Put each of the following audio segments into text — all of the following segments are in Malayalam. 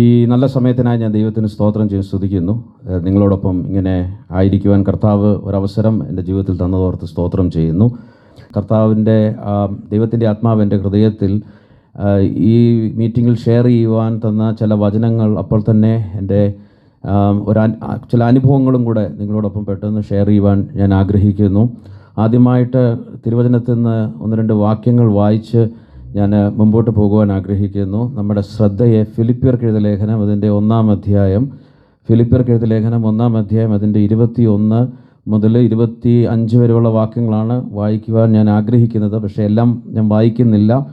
ഈ നല്ല സമയത്തിനായി ഞാൻ ദൈവത്തിന് സ്തോത്രം ചെയ്ത് സ്തുതിക്കുന്നു. നിങ്ങളോടൊപ്പം ഇങ്ങനെ ആയിരിക്കുവാൻ കർത്താവ് ഒരവസരം എന്റെ ജീവിതത്തിൽ തന്നതോർത്ത് സ്തോത്രം ചെയ്യുന്നു. കർത്താവിന്റെ ദൈവത്തിന്റെ ആത്മാവ് എന്റെ ഹൃദയത്തിൽ ഈ മീറ്റിങ്ങിൽ ഷെയർ ചെയ്യുവാൻ തന്ന ചില വചനങ്ങൾ അപ്പോൾ തന്നെ എന്റെ ഒരു ചില അനുഭവങ്ങളും കൂടെ നിങ്ങളോടൊപ്പം പെട്ടെന്ന് ഷെയർ ചെയ്യുവാൻ ഞാൻ ആഗ്രഹിക്കുന്നു. ആദ്യമായിട്ട് തിരുവചനത്തിൽ നിന്ന് ഒന്ന് രണ്ട് വാക്യങ്ങൾ വായിച്ച് ഞാൻ മുമ്പോട്ട് പോകുവാൻ ആഗ്രഹിക്കുന്നു. നമ്മുടെ ശ്രദ്ധയെ ഫിലിപ്പിയർക്ക് എഴുതിയ ലേഖനം അതിന്റെ ഒന്നാം അധ്യായം. ഫിലിപ്പിയർക്ക് എഴുതിയ ലേഖനം ഒന്നാം അധ്യായം അതിന്റെ ഇരുപത്തി ഒന്ന് മുതൽ ഇരുപത്തി അഞ്ച് വരെയുള്ള വാക്യങ്ങളാണ് വായിക്കുവാൻ ഞാൻ ആഗ്രഹിക്കുന്നത്. പക്ഷേ എല്ലാം ഞാൻ വായിക്കുന്നില്ല.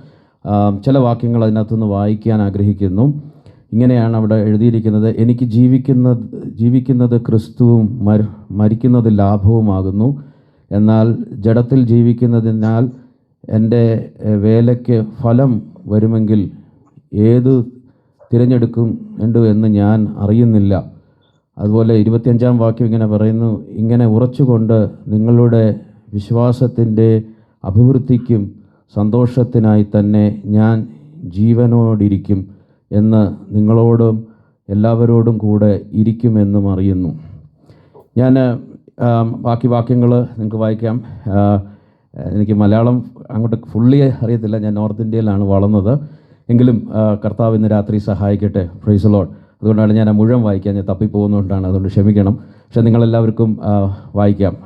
ചില വാക്യങ്ങൾ അതിനകത്തുനിന്ന് വായിക്കാൻ ആഗ്രഹിക്കുന്നു. ഇങ്ങനെയാണ് അവിടെ എഴുതിയിരിക്കുന്നത്. എനിക്ക് ജീവിക്കുന്ന ജീവിക്കുന്നത് ക്രിസ്തുവും മര മരിക്കുന്നത് ലാഭവുമാകുന്നു. എന്നാൽ ജഡത്തിൽ ജീവിക്കുന്നതിനാൽ എന്റെ വേലയ്ക്ക് ഫലം വരുമെങ്കിൽ ഏത് തിരഞ്ഞെടുക്കും ഉണ്ട് എന്ന് ഞാൻ അറിയുന്നില്ല. അതുപോലെ ഇരുപത്തിയഞ്ചാം വാക്യം ഇങ്ങനെ പറയുന്നു ഇങ്ങനെ ഉറച്ചുകൊണ്ട് നിങ്ങളുടെ വിശ്വാസത്തിന്റെ അഭിവൃദ്ധിക്കും സന്തോഷത്തിനായി തന്നെ ഞാൻ ജീവനോടിരിക്കും എന്ന് നിങ്ങളോടും എല്ലാവരോടും കൂടെ ഇരിക്കുമെന്നും അറിയുന്നു. ഞാൻ ബാക്കി വാക്യങ്ങൾ നിങ്ങൾക്ക് വായിക്കാം. എനിക്ക് മലയാളം അങ്ങോട്ട് ഫുള്ളി അറിയത്തില്ല. ഞാൻ നോർത്ത് ഇന്ത്യയിലാണ് വളർന്നത്. എങ്കിലും കർത്താവ് ഇന്ന് രാത്രി സഹായിക്കട്ടെ. പ്രൈസ് ലോഡ് അതുകൊണ്ടാണ് ഞാൻ ആ മുഴുവൻ വായിക്കാൻ ഞാൻ തപ്പിപ്പോകുന്നതുകൊണ്ടാണ്. അതുകൊണ്ട് ക്ഷമിക്കണം. പക്ഷേ നിങ്ങളെല്ലാവർക്കും വായിക്കാം.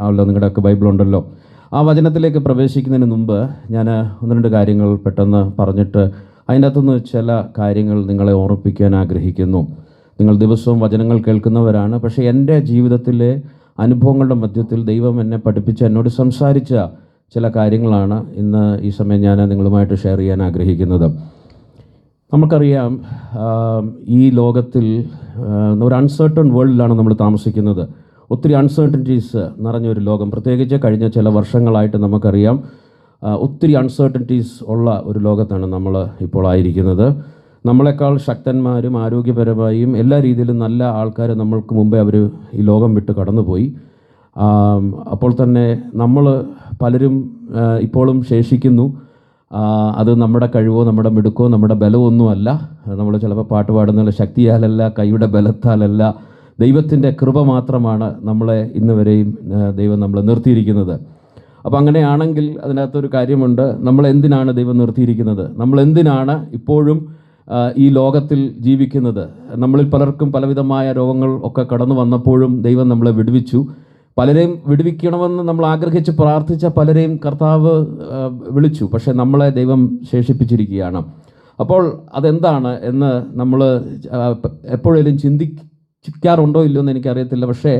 ആണല്ലോ നിങ്ങളുടെയൊക്കെ ബൈബിളുണ്ടല്ലോ ആ വചനത്തിലേക്ക് പ്രവേശിക്കുന്നതിന് മുമ്പ് ഞാൻ ഒന്ന് രണ്ട് കാര്യങ്ങൾ പെട്ടെന്ന് പറഞ്ഞിട്ട് അതിന്റെ അകത്തുനിന്ന് ചില കാര്യങ്ങൾ നിങ്ങളെ ഓർമ്മിപ്പിക്കാൻ ആഗ്രഹിക്കുന്നു. നിങ്ങൾ ദിവസവും വചനങ്ങൾ കേൾക്കുന്നവരാണ്. പക്ഷേ എന്റെ ജീവിതത്തിലെ അനുഭവങ്ങളുടെ മധ്യത്തിൽ ദൈവം എന്നെ പഠിപ്പിച്ച് എന്നോട് സംസാരിച്ച ചില കാര്യങ്ങളാണ് ഇന്ന് ഈ സമയം ഞാൻ നിങ്ങളുമായിട്ട് ഷെയർ ചെയ്യാൻ ആഗ്രഹിക്കുന്നത്. നമുക്കറിയാം ഈ ലോകത്തിൽ ഒരു അൺസേർട്ടൺ വേൾഡിലാണ് നമ്മൾ താമസിക്കുന്നത്. ഒത്തിരി അൺസേർട്ടന്റീസ് നിറഞ്ഞൊരു ലോകം. പ്രത്യേകിച്ച് കഴിഞ്ഞ ചില വർഷങ്ങളായിട്ട് നമുക്കറിയാം ഒത്തിരി അൺസേർട്ടന്റീസ് ഉള്ള ഒരു ലോകത്താണ് നമ്മൾ ഇപ്പോൾ ആയിരിക്കുന്നത്. നമ്മളെക്കാൾ ശക്തന്മാരും ആരോഗ്യപരമായും എല്ലാ രീതിയിലും നല്ല ആൾക്കാർ നമ്മൾക്ക് മുമ്പേ അവർ ഈ ലോകം വിട്ട് കടന്നുപോയി. അപ്പോൾ തന്നെ നമ്മൾ പലരും ഇപ്പോഴും ശേഷിക്കുന്നു. അത് നമ്മുടെ കഴിവോ നമ്മുടെ മിടുക്കോ നമ്മുടെ ബലമോ ഒന്നുമല്ല. നമ്മൾ ചിലപ്പോൾ പാട്ട് പാടുന്ന ശക്തിയാലല്ല കൈയുടെ ബലത്താലല്ല. ദൈവത്തിന്റെ കൃപ മാത്രമാണ് നമ്മളെ ഇന്ന് വരെയും ദൈവം നമ്മളെ നിർത്തിയിരിക്കുന്നത്. അപ്പോൾ അങ്ങനെയാണെങ്കിൽ അതിനകത്തൊരു കാര്യമുണ്ട്. നമ്മൾ എന്തിനാണ് ദൈവം നിർത്തിയിരിക്കുന്നത്? നമ്മൾ എന്തിനാണ് ഇപ്പോഴും ഈ ലോകത്തിൽ ജീവിക്കുന്നത്? നമ്മളിൽ പലർക്കും പലവിധമായ രോഗങ്ങൾ ഒക്കെ കടന്നു വന്നപ്പോഴും ദൈവം നമ്മളെ വിടുവിച്ചു. പലരെയും വിടുവിക്കണമെന്ന് നമ്മൾ ആഗ്രഹിച്ച് പ്രാർത്ഥിച്ച പലരെയും കർത്താവ് വിളിച്ചു. പക്ഷെ നമ്മളെ ദൈവം ശേഷിപ്പിച്ചിരിക്കുകയാണ്. അപ്പോൾ അതെന്താണ് എന്ന് നമ്മൾ എപ്പോഴേലും ചിന്തിക്കാറുണ്ടോ ഇല്ലയോ എന്ന് എനിക്കറിയത്തില്ല. പക്ഷേ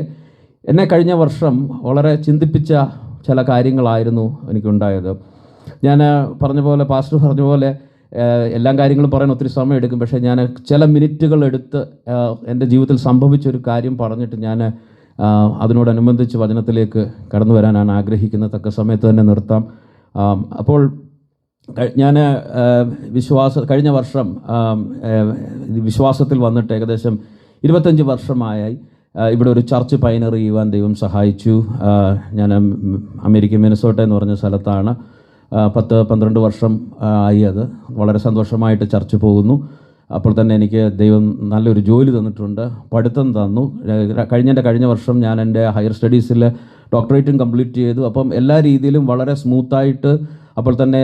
എന്നെ കഴിഞ്ഞ വർഷം വളരെ ചിന്തിപ്പിച്ച ചില കാര്യങ്ങളായിരുന്നു എനിക്കുണ്ടായത്. ഞാൻ പറഞ്ഞ പോലെ പാസ്റ്റർ പറഞ്ഞ പോലെ എല്ലാ കാര്യങ്ങളും പറയാൻ ഒത്തിരി സമയം എടുക്കും. പക്ഷേ ഞാൻ ചില മിനിറ്റുകൾ എടുത്ത് എന്റെ ജീവിതത്തിൽ സംഭവിച്ച ഒരു കാര്യം പറഞ്ഞിട്ട് ഞാൻ അതിനോടനുബന്ധിച്ച് വചനത്തിലേക്ക് കടന്നു വരാനാണ് ആഗ്രഹിക്കുന്നത്. തക്ക സമയത്ത് തന്നെ നിർത്താം. അപ്പോൾ ഞാൻ വിശ്വാസ കഴിഞ്ഞ വർഷം വിശ്വാസത്തിൽ വന്നിട്ട് ഏകദേശം ഇരുപത്തഞ്ച് വർഷമായി ഇവിടെ ഒരു ചർച്ച് പൈനറി ചെയ്യുവാൻ ദൈവം സഹായിച്ചു. ഞാൻ അമേരിക്ക മിനസോട്ട എന്ന് പറഞ്ഞ സ്ഥലത്താണ് പത്ത് പന്ത്രണ്ട് വർഷം ആയി അത്. വളരെ സന്തോഷമായിട്ട് ചർച്ച് പോകുന്നു. അപ്പോൾ തന്നെ എനിക്ക് ദൈവം നല്ലൊരു ജോലി തന്നിട്ടുണ്ട് പഠിത്തം തന്നു. കഴിഞ്ഞ കഴിഞ്ഞ വർഷം ഞാൻ എന്റെ ഹയർ സ്റ്റഡീസിൽ ഡോക്ടറേറ്റും കംപ്ലീറ്റ് ചെയ്തു. അപ്പം എല്ലാ രീതിയിലും വളരെ സ്മൂത്തായിട്ട് അപ്പോൾ തന്നെ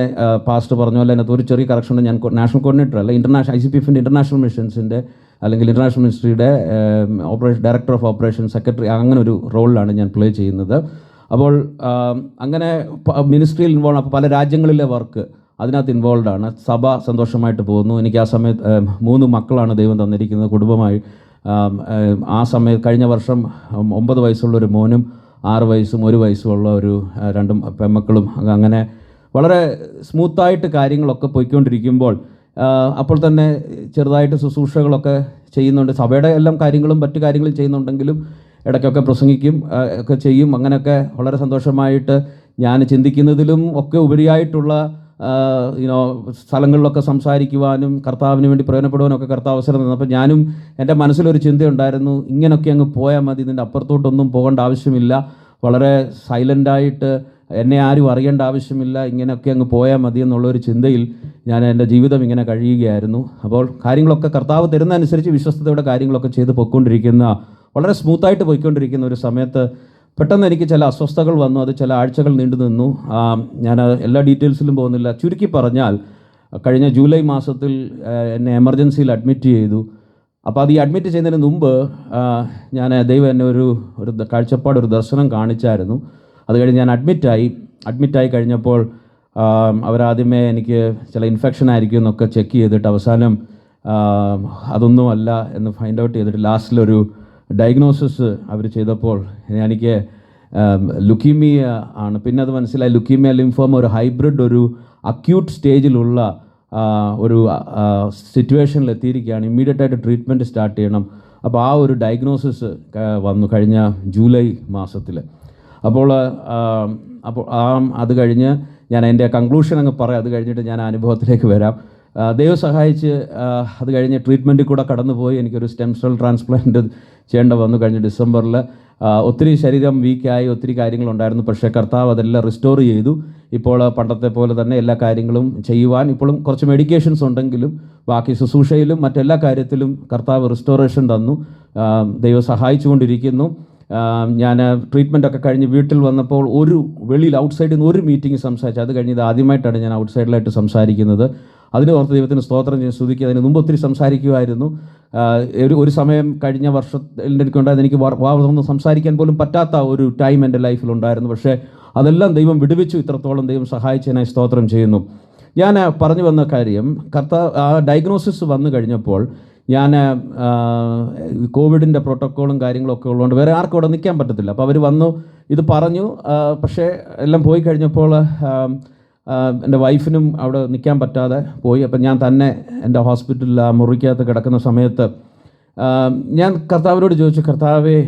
പാസ്റ്റ് പറഞ്ഞ പോലെ അതിനകത്ത് ഒരു ചെറിയ കറക്ഷൻ ഞാൻ നാഷണൽ കോർഡിനേറ്റർ അല്ല ഇന്റർനാഷണൽ ഐ സി പി എഫിന്റെ ഇന്റർനാഷണൽ മിഷൻസിന്റെ അല്ലെങ്കിൽ international മിനിസ്ട്രിയുടെ operation director of operation secretary അങ്ങനെ ഒരു റോളിലാണ് ഞാൻ പ്ലേ ചെയ്യുന്നത്. അപ്പോൾ അങ്ങനെ മിനിസ്ട്രിയിൽ ഇൻവോൾവ് അപ്പോൾ പല രാജ്യങ്ങളിലെ വർക്ക് അതിനകത്ത് ഇൻവോൾവ് ആണ്. സഭ സന്തോഷമായിട്ട് പോകുന്നു. എനിക്ക് ആ സമയത്ത് മൂന്ന് മക്കളാണ് ദൈവം തന്നിരിക്കുന്നത്. കുടുംബമായി ആ സമയത്ത് കഴിഞ്ഞ വർഷം ഒമ്പത് വയസ്സുള്ള ഒരു മോനും ആറ് വയസ്സും ഒരു വയസ്സുമുള്ള ഒരു രണ്ടും പെമ്മക്കളും അങ്ങനെ വളരെ സ്മൂത്തായിട്ട് കാര്യങ്ങളൊക്കെ പോയിക്കൊണ്ടിരിക്കുമ്പോൾ അപ്പോൾ തന്നെ ചെറുതായിട്ട് ശുശ്രൂഷകളൊക്കെ ചെയ്യുന്നുണ്ട്. സഭയുടെ എല്ലാം കാര്യങ്ങളും മറ്റു കാര്യങ്ങളും ചെയ്യുന്നുണ്ടെങ്കിലും ഇടയ്ക്കൊക്കെ പ്രസംഗിക്കും ഒക്കെ ചെയ്യും. അങ്ങനെയൊക്കെ വളരെ സന്തോഷമായിട്ട് ഞാൻ ചിന്തിക്കുന്നതിലും ഒക്കെ ഉപരിയായിട്ടുള്ള യുനോ സ്ഥലങ്ങളിലൊക്കെ സംസാരിക്കുവാനും കർത്താവിന് വേണ്ടി പ്രയോജനപ്പെടുവാനും ഒക്കെ കർത്താവ് അവസരം തന്നു. അപ്പോൾ ഞാനും എന്റെ മനസ്സിലൊരു ചിന്തയുണ്ടായിരുന്നു ഇങ്ങനെയൊക്കെ അങ്ങ് പോയാൽ മതി ഇതിന്റെ അപ്പുറത്തോട്ടൊന്നും പോകേണ്ട ആവശ്യമില്ല. വളരെ സൈലന്റായിട്ട് എന്നെ ആരും അറിയേണ്ട ആവശ്യമില്ല ഇങ്ങനെയൊക്കെ അങ്ങ് പോയാൽ മതി എന്നുള്ളൊരു ചിന്തയിൽ ഞാൻ എന്റെ ജീവിതം ഇങ്ങനെ കഴിയുകയായിരുന്നു. അപ്പോൾ കാര്യങ്ങളൊക്കെ കർത്താവ് തരുന്നതനുസരിച്ച് വിശ്വസ്തയോടെ കാര്യങ്ങളൊക്കെ ചെയ്ത് പൊയ്ക്കൊണ്ടിരിക്കുന്ന വളരെ സ്മൂത്തായിട്ട് പോയിക്കൊണ്ടിരിക്കുന്ന ഒരു സമയത്ത് പെട്ടെന്ന് എനിക്ക് ചില അസ്വസ്ഥതകൾ വന്നു അത് ചില ആഴ്ചകൾ നീണ്ടു നിന്നു. ഞാൻ എല്ലാ ഡീറ്റെയിൽസിലും പോകുന്നില്ല. ചുരുക്കി പറഞ്ഞാൽ കഴിഞ്ഞ ജൂലൈ മാസത്തിൽ എന്നെ എമർജൻസിയിൽ അഡ്മിറ്റ് ചെയ്തു. അപ്പോൾ അത് ഈ അഡ്മിറ്റ് ചെയ്യുന്നതിന് മുമ്പ് ഞാൻ ദൈവം എന്നെ ഒരു ഒരു കാഴ്ചപ്പാട് ഒരു ദർശനം കാണിച്ചായിരുന്നു. അത് കഴിഞ്ഞ് ഞാൻ അഡ്മിറ്റായി അഡ്മിറ്റായി കഴിഞ്ഞപ്പോൾ അവരാദ്യമേ എനിക്ക് ചില ഇൻഫെക്ഷൻ ആയിരിക്കും എന്നൊക്കെ ചെക്ക് ചെയ്തിട്ട് അവസാനം അതൊന്നുമല്ല എന്ന് ഫൈൻഡ് ഔട്ട് ചെയ്തിട്ട് ലാസ്റ്റിലൊരു ഡയഗ്നോസിസ് അവർ ചെയ്തപ്പോൾ എനിക്ക് ലുക്കീമിയ ആണ്. പിന്നെ അത് മനസ്സിലായി ലുക്കീമിയ ലിംഫോമ ഒരു ഹൈബ്രിഡ് ഒരു അക്യൂട്ട് സ്റ്റേജിലുള്ള ഒരു സിറ്റുവേഷനിൽ എത്തിയിരിക്കുകയാണ് ഇമ്മീഡിയറ്റ് ആയിട്ട് ട്രീറ്റ്മെന്റ് സ്റ്റാർട്ട് ചെയ്യണം. അപ്പോൾ ആ ഒരു ഡയഗ്നോസിസ് വന്നു കഴിഞ്ഞ ജൂലൈ മാസത്തിൽ അപ്പോൾ അപ്പോൾ ആ അത് കഴിഞ്ഞ് ഞാൻ എന്റെ കൺക്ലൂഷൻ അങ്ങ് പറയാം. അത് കഴിഞ്ഞിട്ട് ഞാൻ അനുഭവത്തിലേക്ക് വരാം. ദൈവം സഹായിച്ച് അത് കഴിഞ്ഞ് ട്രീറ്റ്മെന്റിൽ കൂടെ കടന്നുപോയി. എനിക്കൊരു സ്റ്റെം സെൽ ട്രാൻസ്പ്ലാന്റ് ചെയ്യേണ്ട വന്നു കഴിഞ്ഞ ഡിസംബറിൽ ഒത്തിരി ശരീരം വീക്കായി ഒത്തിരി കാര്യങ്ങളുണ്ടായിരുന്നു. പക്ഷേ കർത്താവ് അതെല്ലാം റിസ്റ്റോർ ചെയ്തു. ഇപ്പോൾ പണ്ടത്തെ പോലെ തന്നെ എല്ലാ കാര്യങ്ങളും ചെയ്യുവാൻ ഇപ്പോഴും കുറച്ച് മെഡിക്കേഷൻസ് ഉണ്ടെങ്കിലും ബാക്കി ശുശ്രൂഷയിലും മറ്റെല്ലാ കാര്യത്തിലും കർത്താവ് റിസ്റ്റോറേഷൻ തന്നു. ദൈവം സഹായിച്ചുകൊണ്ടിരിക്കുന്നു. ഞാൻ ട്രീറ്റ്മെന്റ് ഒക്കെ കഴിഞ്ഞ് വീട്ടിൽ വന്നപ്പോൾ ഒരു വെളിയിൽ ഔട്ട്സൈഡിൽ നിന്ന് ഒരു മീറ്റിംഗ് സംസാരിച്ചു അത് കഴിഞ്ഞ് ഇത് ആദ്യമായിട്ടാണ് ഞാൻ ഔട്ട്സൈഡിലായിട്ട് സംസാരിക്കുന്നത്. അതിന് ഓർത്ത് ദൈവത്തിന് സ്തോത്രം ഞാൻ സ്തുതിക്കുക അതിന് മുമ്പ് ഒത്തിരി സംസാരിക്കുമായിരുന്നു. ഒരു ഒരു സമയം കഴിഞ്ഞ വർഷത്തിൽ എനിക്കുണ്ടായത് എനിക്ക് വാ വാ തുറന്ന് സംസാരിക്കാൻ പോലും പറ്റാത്ത ഒരു ടൈം എന്റെ ലൈഫിലുണ്ടായിരുന്നു പക്ഷേ അതെല്ലാം ദൈവം വിടുവിച്ചു. ഇത്രത്തോളം ദൈവം സഹായിച്ചതിനായി സ്തോത്രം ചെയ്യുന്നു. ഞാൻ പറഞ്ഞു വന്ന കാര്യം കർത്താവ് ആ ഡയഗ്നോസിസ് വന്നു കഴിഞ്ഞപ്പോൾ ഞാൻ കോവിഡിന്റെ പ്രോട്ടോക്കോളും കാര്യങ്ങളൊക്കെ ഉള്ളതുകൊണ്ട് വേറെ ആർക്കും അവിടെ നിൽക്കാൻ പറ്റത്തില്ല. അപ്പോൾ അവർ വന്നു ഇത് പറഞ്ഞു പക്ഷേ എല്ലാം പോയി കഴിഞ്ഞപ്പോൾ എന്റെ വൈഫിനും അവിടെ നിൽക്കാൻ പറ്റാതെ പോയി. അപ്പം ഞാൻ തന്നെ എന്റെ ഹോസ്പിറ്റലിൽ ആ മുറിക്കകത്ത് കിടക്കുന്ന സമയത്ത് ഞാൻ കർത്താവിനോട് ചോദിച്ചു കർത്താവേ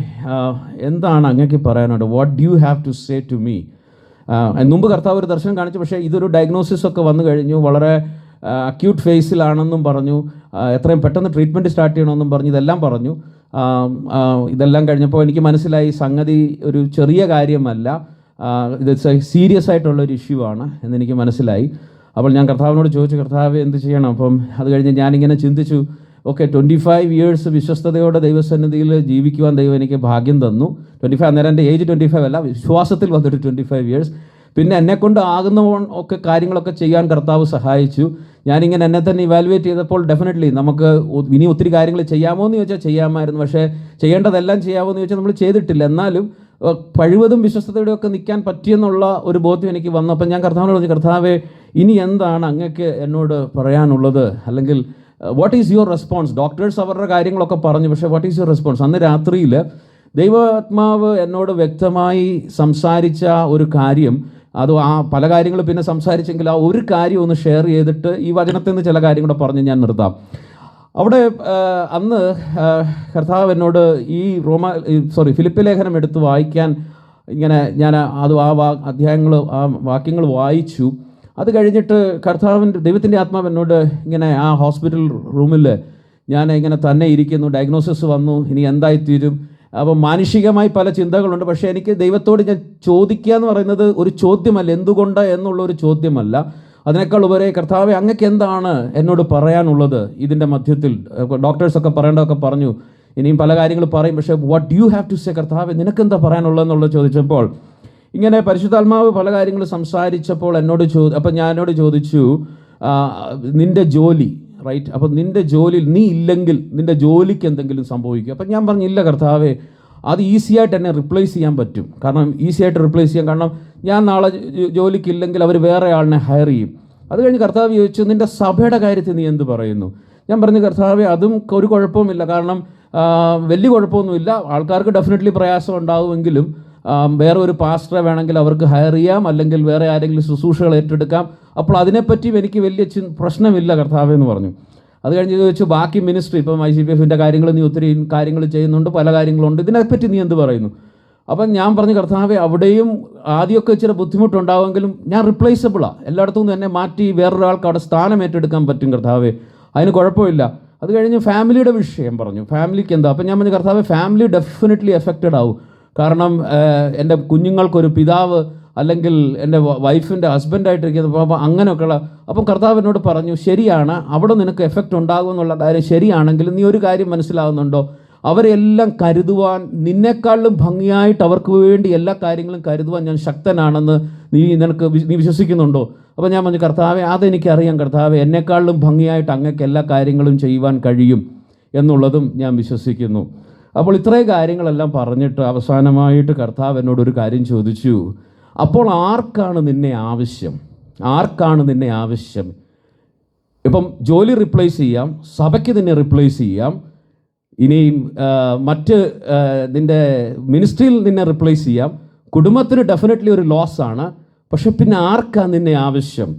എന്താണ് അങ്ങേക്ക് പറയാനുണ്ട് what do you have to say to me മുമ്പ് കർത്താവ് ഒരു ദർശനം കാണിച്ചു പക്ഷേ ഇതൊരു ഡയഗ്നോസിസ് ഒക്കെ വന്നു കഴിഞ്ഞു. വളരെ അക്യൂട്ട് ഫേസിലാണെന്നും പറഞ്ഞു. എത്രയും പെട്ടെന്ന് ട്രീറ്റ്മെന്റ് സ്റ്റാർട്ട് ചെയ്യണമെന്നും പറഞ്ഞു ഇതെല്ലാം പറഞ്ഞു. ഇതെല്ലാം കഴിഞ്ഞപ്പോൾ എനിക്ക് മനസ്സിലായി സംഗതി ഒരു ചെറിയ കാര്യമല്ല. ഇത് സീരിയസ് ആയിട്ടുള്ള ഒരു ഇഷ്യൂ ആണ് എന്നെനിക്ക് മനസ്സിലായി. അപ്പോൾ ഞാൻ കർത്താവിനോട് ചോദിച്ചു കർത്താവ് എന്ത് ചെയ്യണം? അപ്പം അത് കഴിഞ്ഞ് ഞാനിങ്ങനെ ചിന്തിച്ചു ഓക്കെ ട്വന്റി ഫൈവ് ഇയേഴ്സ് വിശ്വസ്തയോടെ ദൈവസന്നിധിയിൽ ജീവിക്കുവാൻ ദൈവം എനിക്ക് ഭാഗ്യം തന്നു. ട്വന്റി ഫൈവ് അന്നേരം എന്റെ ഏജ് ട്വന്റി ഫൈവ് അല്ല വിശ്വാസത്തിൽ വന്നിട്ട് ട്വന്റി ഫൈവ് ഇയേഴ്സ് പിന്നെ എന്നെക്കൊണ്ട് ആകുന്ന ഒക്കെ കാര്യങ്ങളൊക്കെ ചെയ്യാൻ കർത്താവ് സഹായിച്ചു. ഞാനിങ്ങനെ എന്നെ തന്നെ ഇവാലുവേറ്റ് ചെയ്തപ്പോൾ ഡെഫിനറ്റ്ലി നമുക്ക് ഇനി ഒത്തിരി കാര്യങ്ങൾ ചെയ്യാമോ എന്ന് ചോദിച്ചാൽ ചെയ്യാമായിരുന്നു. പക്ഷേ ചെയ്യേണ്ടതെല്ലാം ചെയ്യാമോ എന്ന് ചോദിച്ചാൽ നമ്മൾ ചെയ്തിട്ടില്ല. എന്നാലും കഴിവതും വിശ്വസ്തയോടെ ഒക്കെ നിൽക്കാൻ പറ്റിയെന്നുള്ള ഒരു ബോധ്യം എനിക്ക് വന്നപ്പോൾ ഞാൻ കർത്താവിനോട് പറഞ്ഞു കർത്താവെ ഇനി എന്താണ് അങ്ങക്ക് എന്നോട് പറയാനുള്ളത്? അല്ലെങ്കിൽ what is your response doctors അവരുടെ കാര്യങ്ങളൊക്കെ പറഞ്ഞു. പക്ഷേ വാട്ട് ഈസ് യുവർ റെസ്പോൺസ് അന്ന് രാത്രിയിൽ ദൈവാത്മാവ് എന്നോട് വ്യക്തമായി സംസാരിച്ച ഒരു കാര്യം അത് ആ പല കാര്യങ്ങൾ പിന്നെ സംസാരിച്ചെങ്കിൽ ആ ഒരു കാര്യം ഒന്ന് ഷെയർ ചെയ്തിട്ട് ഈ വചനത്തിൽ നിന്ന് ചില കാര്യം കൂടെ പറഞ്ഞ് ഞാൻ നിർത്താം. അവിടെ അന്ന് കർത്താവ് എന്നോട് ഈ റോമ സോറി ഫിലിപ്പ് ലേഖനം എടുത്ത് വായിക്കാൻ ഇങ്ങനെ ഞാൻ അത് ആ വാ അധ്യായങ്ങൾ ആ വാക്യങ്ങൾ വായിച്ചു. അത് കഴിഞ്ഞിട്ട് കർത്താവിന്റെ ദൈവത്തിന്റെ ആത്മാവ് എന്നോട് ഇങ്ങനെ ആ ഹോസ്പിറ്റൽ റൂമിൽ ഞാൻ ഇങ്ങനെ തന്നെ ഇരിക്കുന്നു ഡയഗ്നോസിസ് വന്നു ഇനി എന്തായിത്തീരും? അപ്പോൾ മാനുഷികമായി പല ചിന്തകളുണ്ട്. പക്ഷേ എനിക്ക് ദൈവത്തോട് ഞാൻ ചോദിക്കുക എന്ന് പറയുന്നത് ഒരു ചോദ്യമല്ല. എന്തുകൊണ്ട് എന്നുള്ള ഒരു ചോദ്യമല്ല. അതിനേക്കാൾ ഉപരി കർത്താവെ അങ്ങക്ക് എന്താണ് എന്നോട് പറയാനുള്ളത്? ഇതിന്റെ മധ്യത്തിൽ ഡോക്ടേഴ്സൊക്കെ പറയേണ്ടതൊക്കെ പറഞ്ഞു. ഇനിയും പല കാര്യങ്ങൾ പറയും. പക്ഷേ what you have to say കർത്താവ് നിനക്കെന്താ പറയാനുള്ളതെന്നുള്ളത് ചോദിച്ചപ്പോൾ ഇങ്ങനെ പരിശുദ്ധാത്മാവ് പല കാര്യങ്ങൾ സംസാരിച്ചപ്പോൾ എന്നോട് ചോ അപ്പം ഞാൻ എന്നോട് ചോദിച്ചു നിന്റെ ജോലി റൈറ്റ് അപ്പോൾ നിന്റെ ജോലിയിൽ നീ ഇല്ലെങ്കിൽ നിന്റെ ജോലിക്ക് എന്തെങ്കിലും സംഭവിക്കും. അപ്പം ഞാൻ പറഞ്ഞില്ല കർത്താവേ അത് ഈസിയായിട്ട് എന്നെ റിപ്ലേസ് ചെയ്യാൻ പറ്റും. കാരണം ഈസിയായിട്ട് റിപ്ലേസ് ചെയ്യാൻ കാരണം ഞാൻ നാളെ ജോലിക്കില്ലെങ്കിൽ അവർ വേറെ ആളിനെ ഹയർ ചെയ്യും. അത് കഴിഞ്ഞ് കർത്താവ് ചോദിച്ചു നിന്റെ സഭയുടെ കാര്യത്തിൽ നീ എന്ത് പറയുന്നു? ഞാൻ പറഞ്ഞു കർത്താവെ അതും ഒരു കുഴപ്പവുമില്ല. കാരണം വലിയ കുഴപ്പമൊന്നുമില്ല. ആൾക്കാർക്ക് ഡെഫിനറ്റ്ലി പ്രയാസം ഉണ്ടാവുമെങ്കിലും ആ, വേറെ ഒരു പാസ്റ്ററെ വേണമെങ്കിൽ അവർക്ക് ഹയർ ചെയ്യാം അല്ലെങ്കിൽ വേറെ ആരെങ്കിലും ശുശ്രൂഷകൾ ഏറ്റെടുക്കാം. അപ്പോൾ അതിനെപ്പറ്റിയും എനിക്ക് വലിയ പ്രശ്നമില്ല കർത്താവ് എന്ന് പറഞ്ഞു. അത് കഴിഞ്ഞ് ചോദിച്ചു ബാക്കി മിനിസ്ട്രി ഇപ്പം ഐ സി പി എഫിന്റെ കാര്യങ്ങൾ നീ ഒത്തിരി കാര്യങ്ങൾ ചെയ്യുന്നുണ്ട് പല കാര്യങ്ങളുണ്ട്. ഇതിനെപ്പറ്റി നീ എന്ത് പറയുന്നു? അപ്പം ഞാൻ പറഞ്ഞു കർത്താവെ അവിടെയും ആദ്യമൊക്കെ ഇച്ചിരി ബുദ്ധിമുട്ടുണ്ടാവുമെങ്കിലും ഞാൻ റിപ്ലേസബിളാണ് എല്ലായിടത്തും തന്നെ എന്നെ മാറ്റി വേറൊരാൾക്ക് അവിടെ സ്ഥാനം ഏറ്റെടുക്കാൻ പറ്റും കർത്താവെ. അതിന് കുഴപ്പമില്ല. അത് കഴിഞ്ഞ് ഫാമിലിയുടെ വിഷയം പറഞ്ഞു. ഫാമിലിക്ക് എന്താ? അപ്പം ഞാൻ പറഞ്ഞു കർത്താവ് ഫാമിലി ഡെഫിനറ്റ്ലി എഫക്റ്റഡ് ആവും. കാരണം എന്റെ കുഞ്ഞുങ്ങൾക്കൊരു പിതാവ് അല്ലെങ്കിൽ എന്റെ വൈഫിന്റെ ഹസ്ബൻഡായിട്ടിരിക്കുന്നത് അപ്പോൾ അങ്ങനെയൊക്കെയുള്ള അപ്പം കർത്താവിനോട് പറഞ്ഞു ശരിയാണ് അവിടെ നിനക്ക് എഫക്റ്റ് ഉണ്ടാകും എന്നുള്ള കാര്യം ശരിയാണെങ്കിൽ നീ ഒരു കാര്യം മനസ്സിലാകുന്നുണ്ടോ? അവരെല്ലാം കരുതുവാൻ നിന്നെക്കാളും ഭംഗിയായിട്ട് അവർക്ക് വേണ്ടി എല്ലാ കാര്യങ്ങളും കരുതുവാൻ ഞാൻ ശക്തനാണെന്ന് നീ നിനക്ക് നീ വിശ്വസിക്കുന്നുണ്ടോ? അപ്പോൾ ഞാൻ പറഞ്ഞു കർത്താവെ അതെനിക്കറിയാം കർത്താവെ എന്നെക്കാളും ഭംഗിയായിട്ട് അങ്ങക്ക് എല്ലാ കാര്യങ്ങളും ചെയ്യുവാൻ കഴിയും എന്നുള്ളതും ഞാൻ വിശ്വസിക്കുന്നു. അപ്പോൾ ഇത്രയും കാര്യങ്ങളെല്ലാം പറഞ്ഞിട്ട് അവസാനമായിട്ട് കർത്താവ് എന്നോട് ഒരു കാര്യം ചോദിച്ചു. അപ്പോൾ ആർക്കാണ് നിന്നെ ആവശ്യം? ആർക്കാണ് നിന്നെ ആവശ്യം? ഇപ്പം ജോലി റിപ്ലേസ് ചെയ്യാം സഭയ്ക്ക് നിന്നെ റിപ്ലേസ് ചെയ്യാം ഇനിയും മറ്റ് നിന്റെ മിനിസ്ട്രിയിൽ നിന്നെ റിപ്ലേസ് ചെയ്യാം. കുടുംബത്തിന് ഡെഫിനറ്റ്ലി ഒരു ലോസ് ആണ്. പക്ഷെ പിന്നെ ആർക്കാണ് നിന്നെ ആവശ്യം?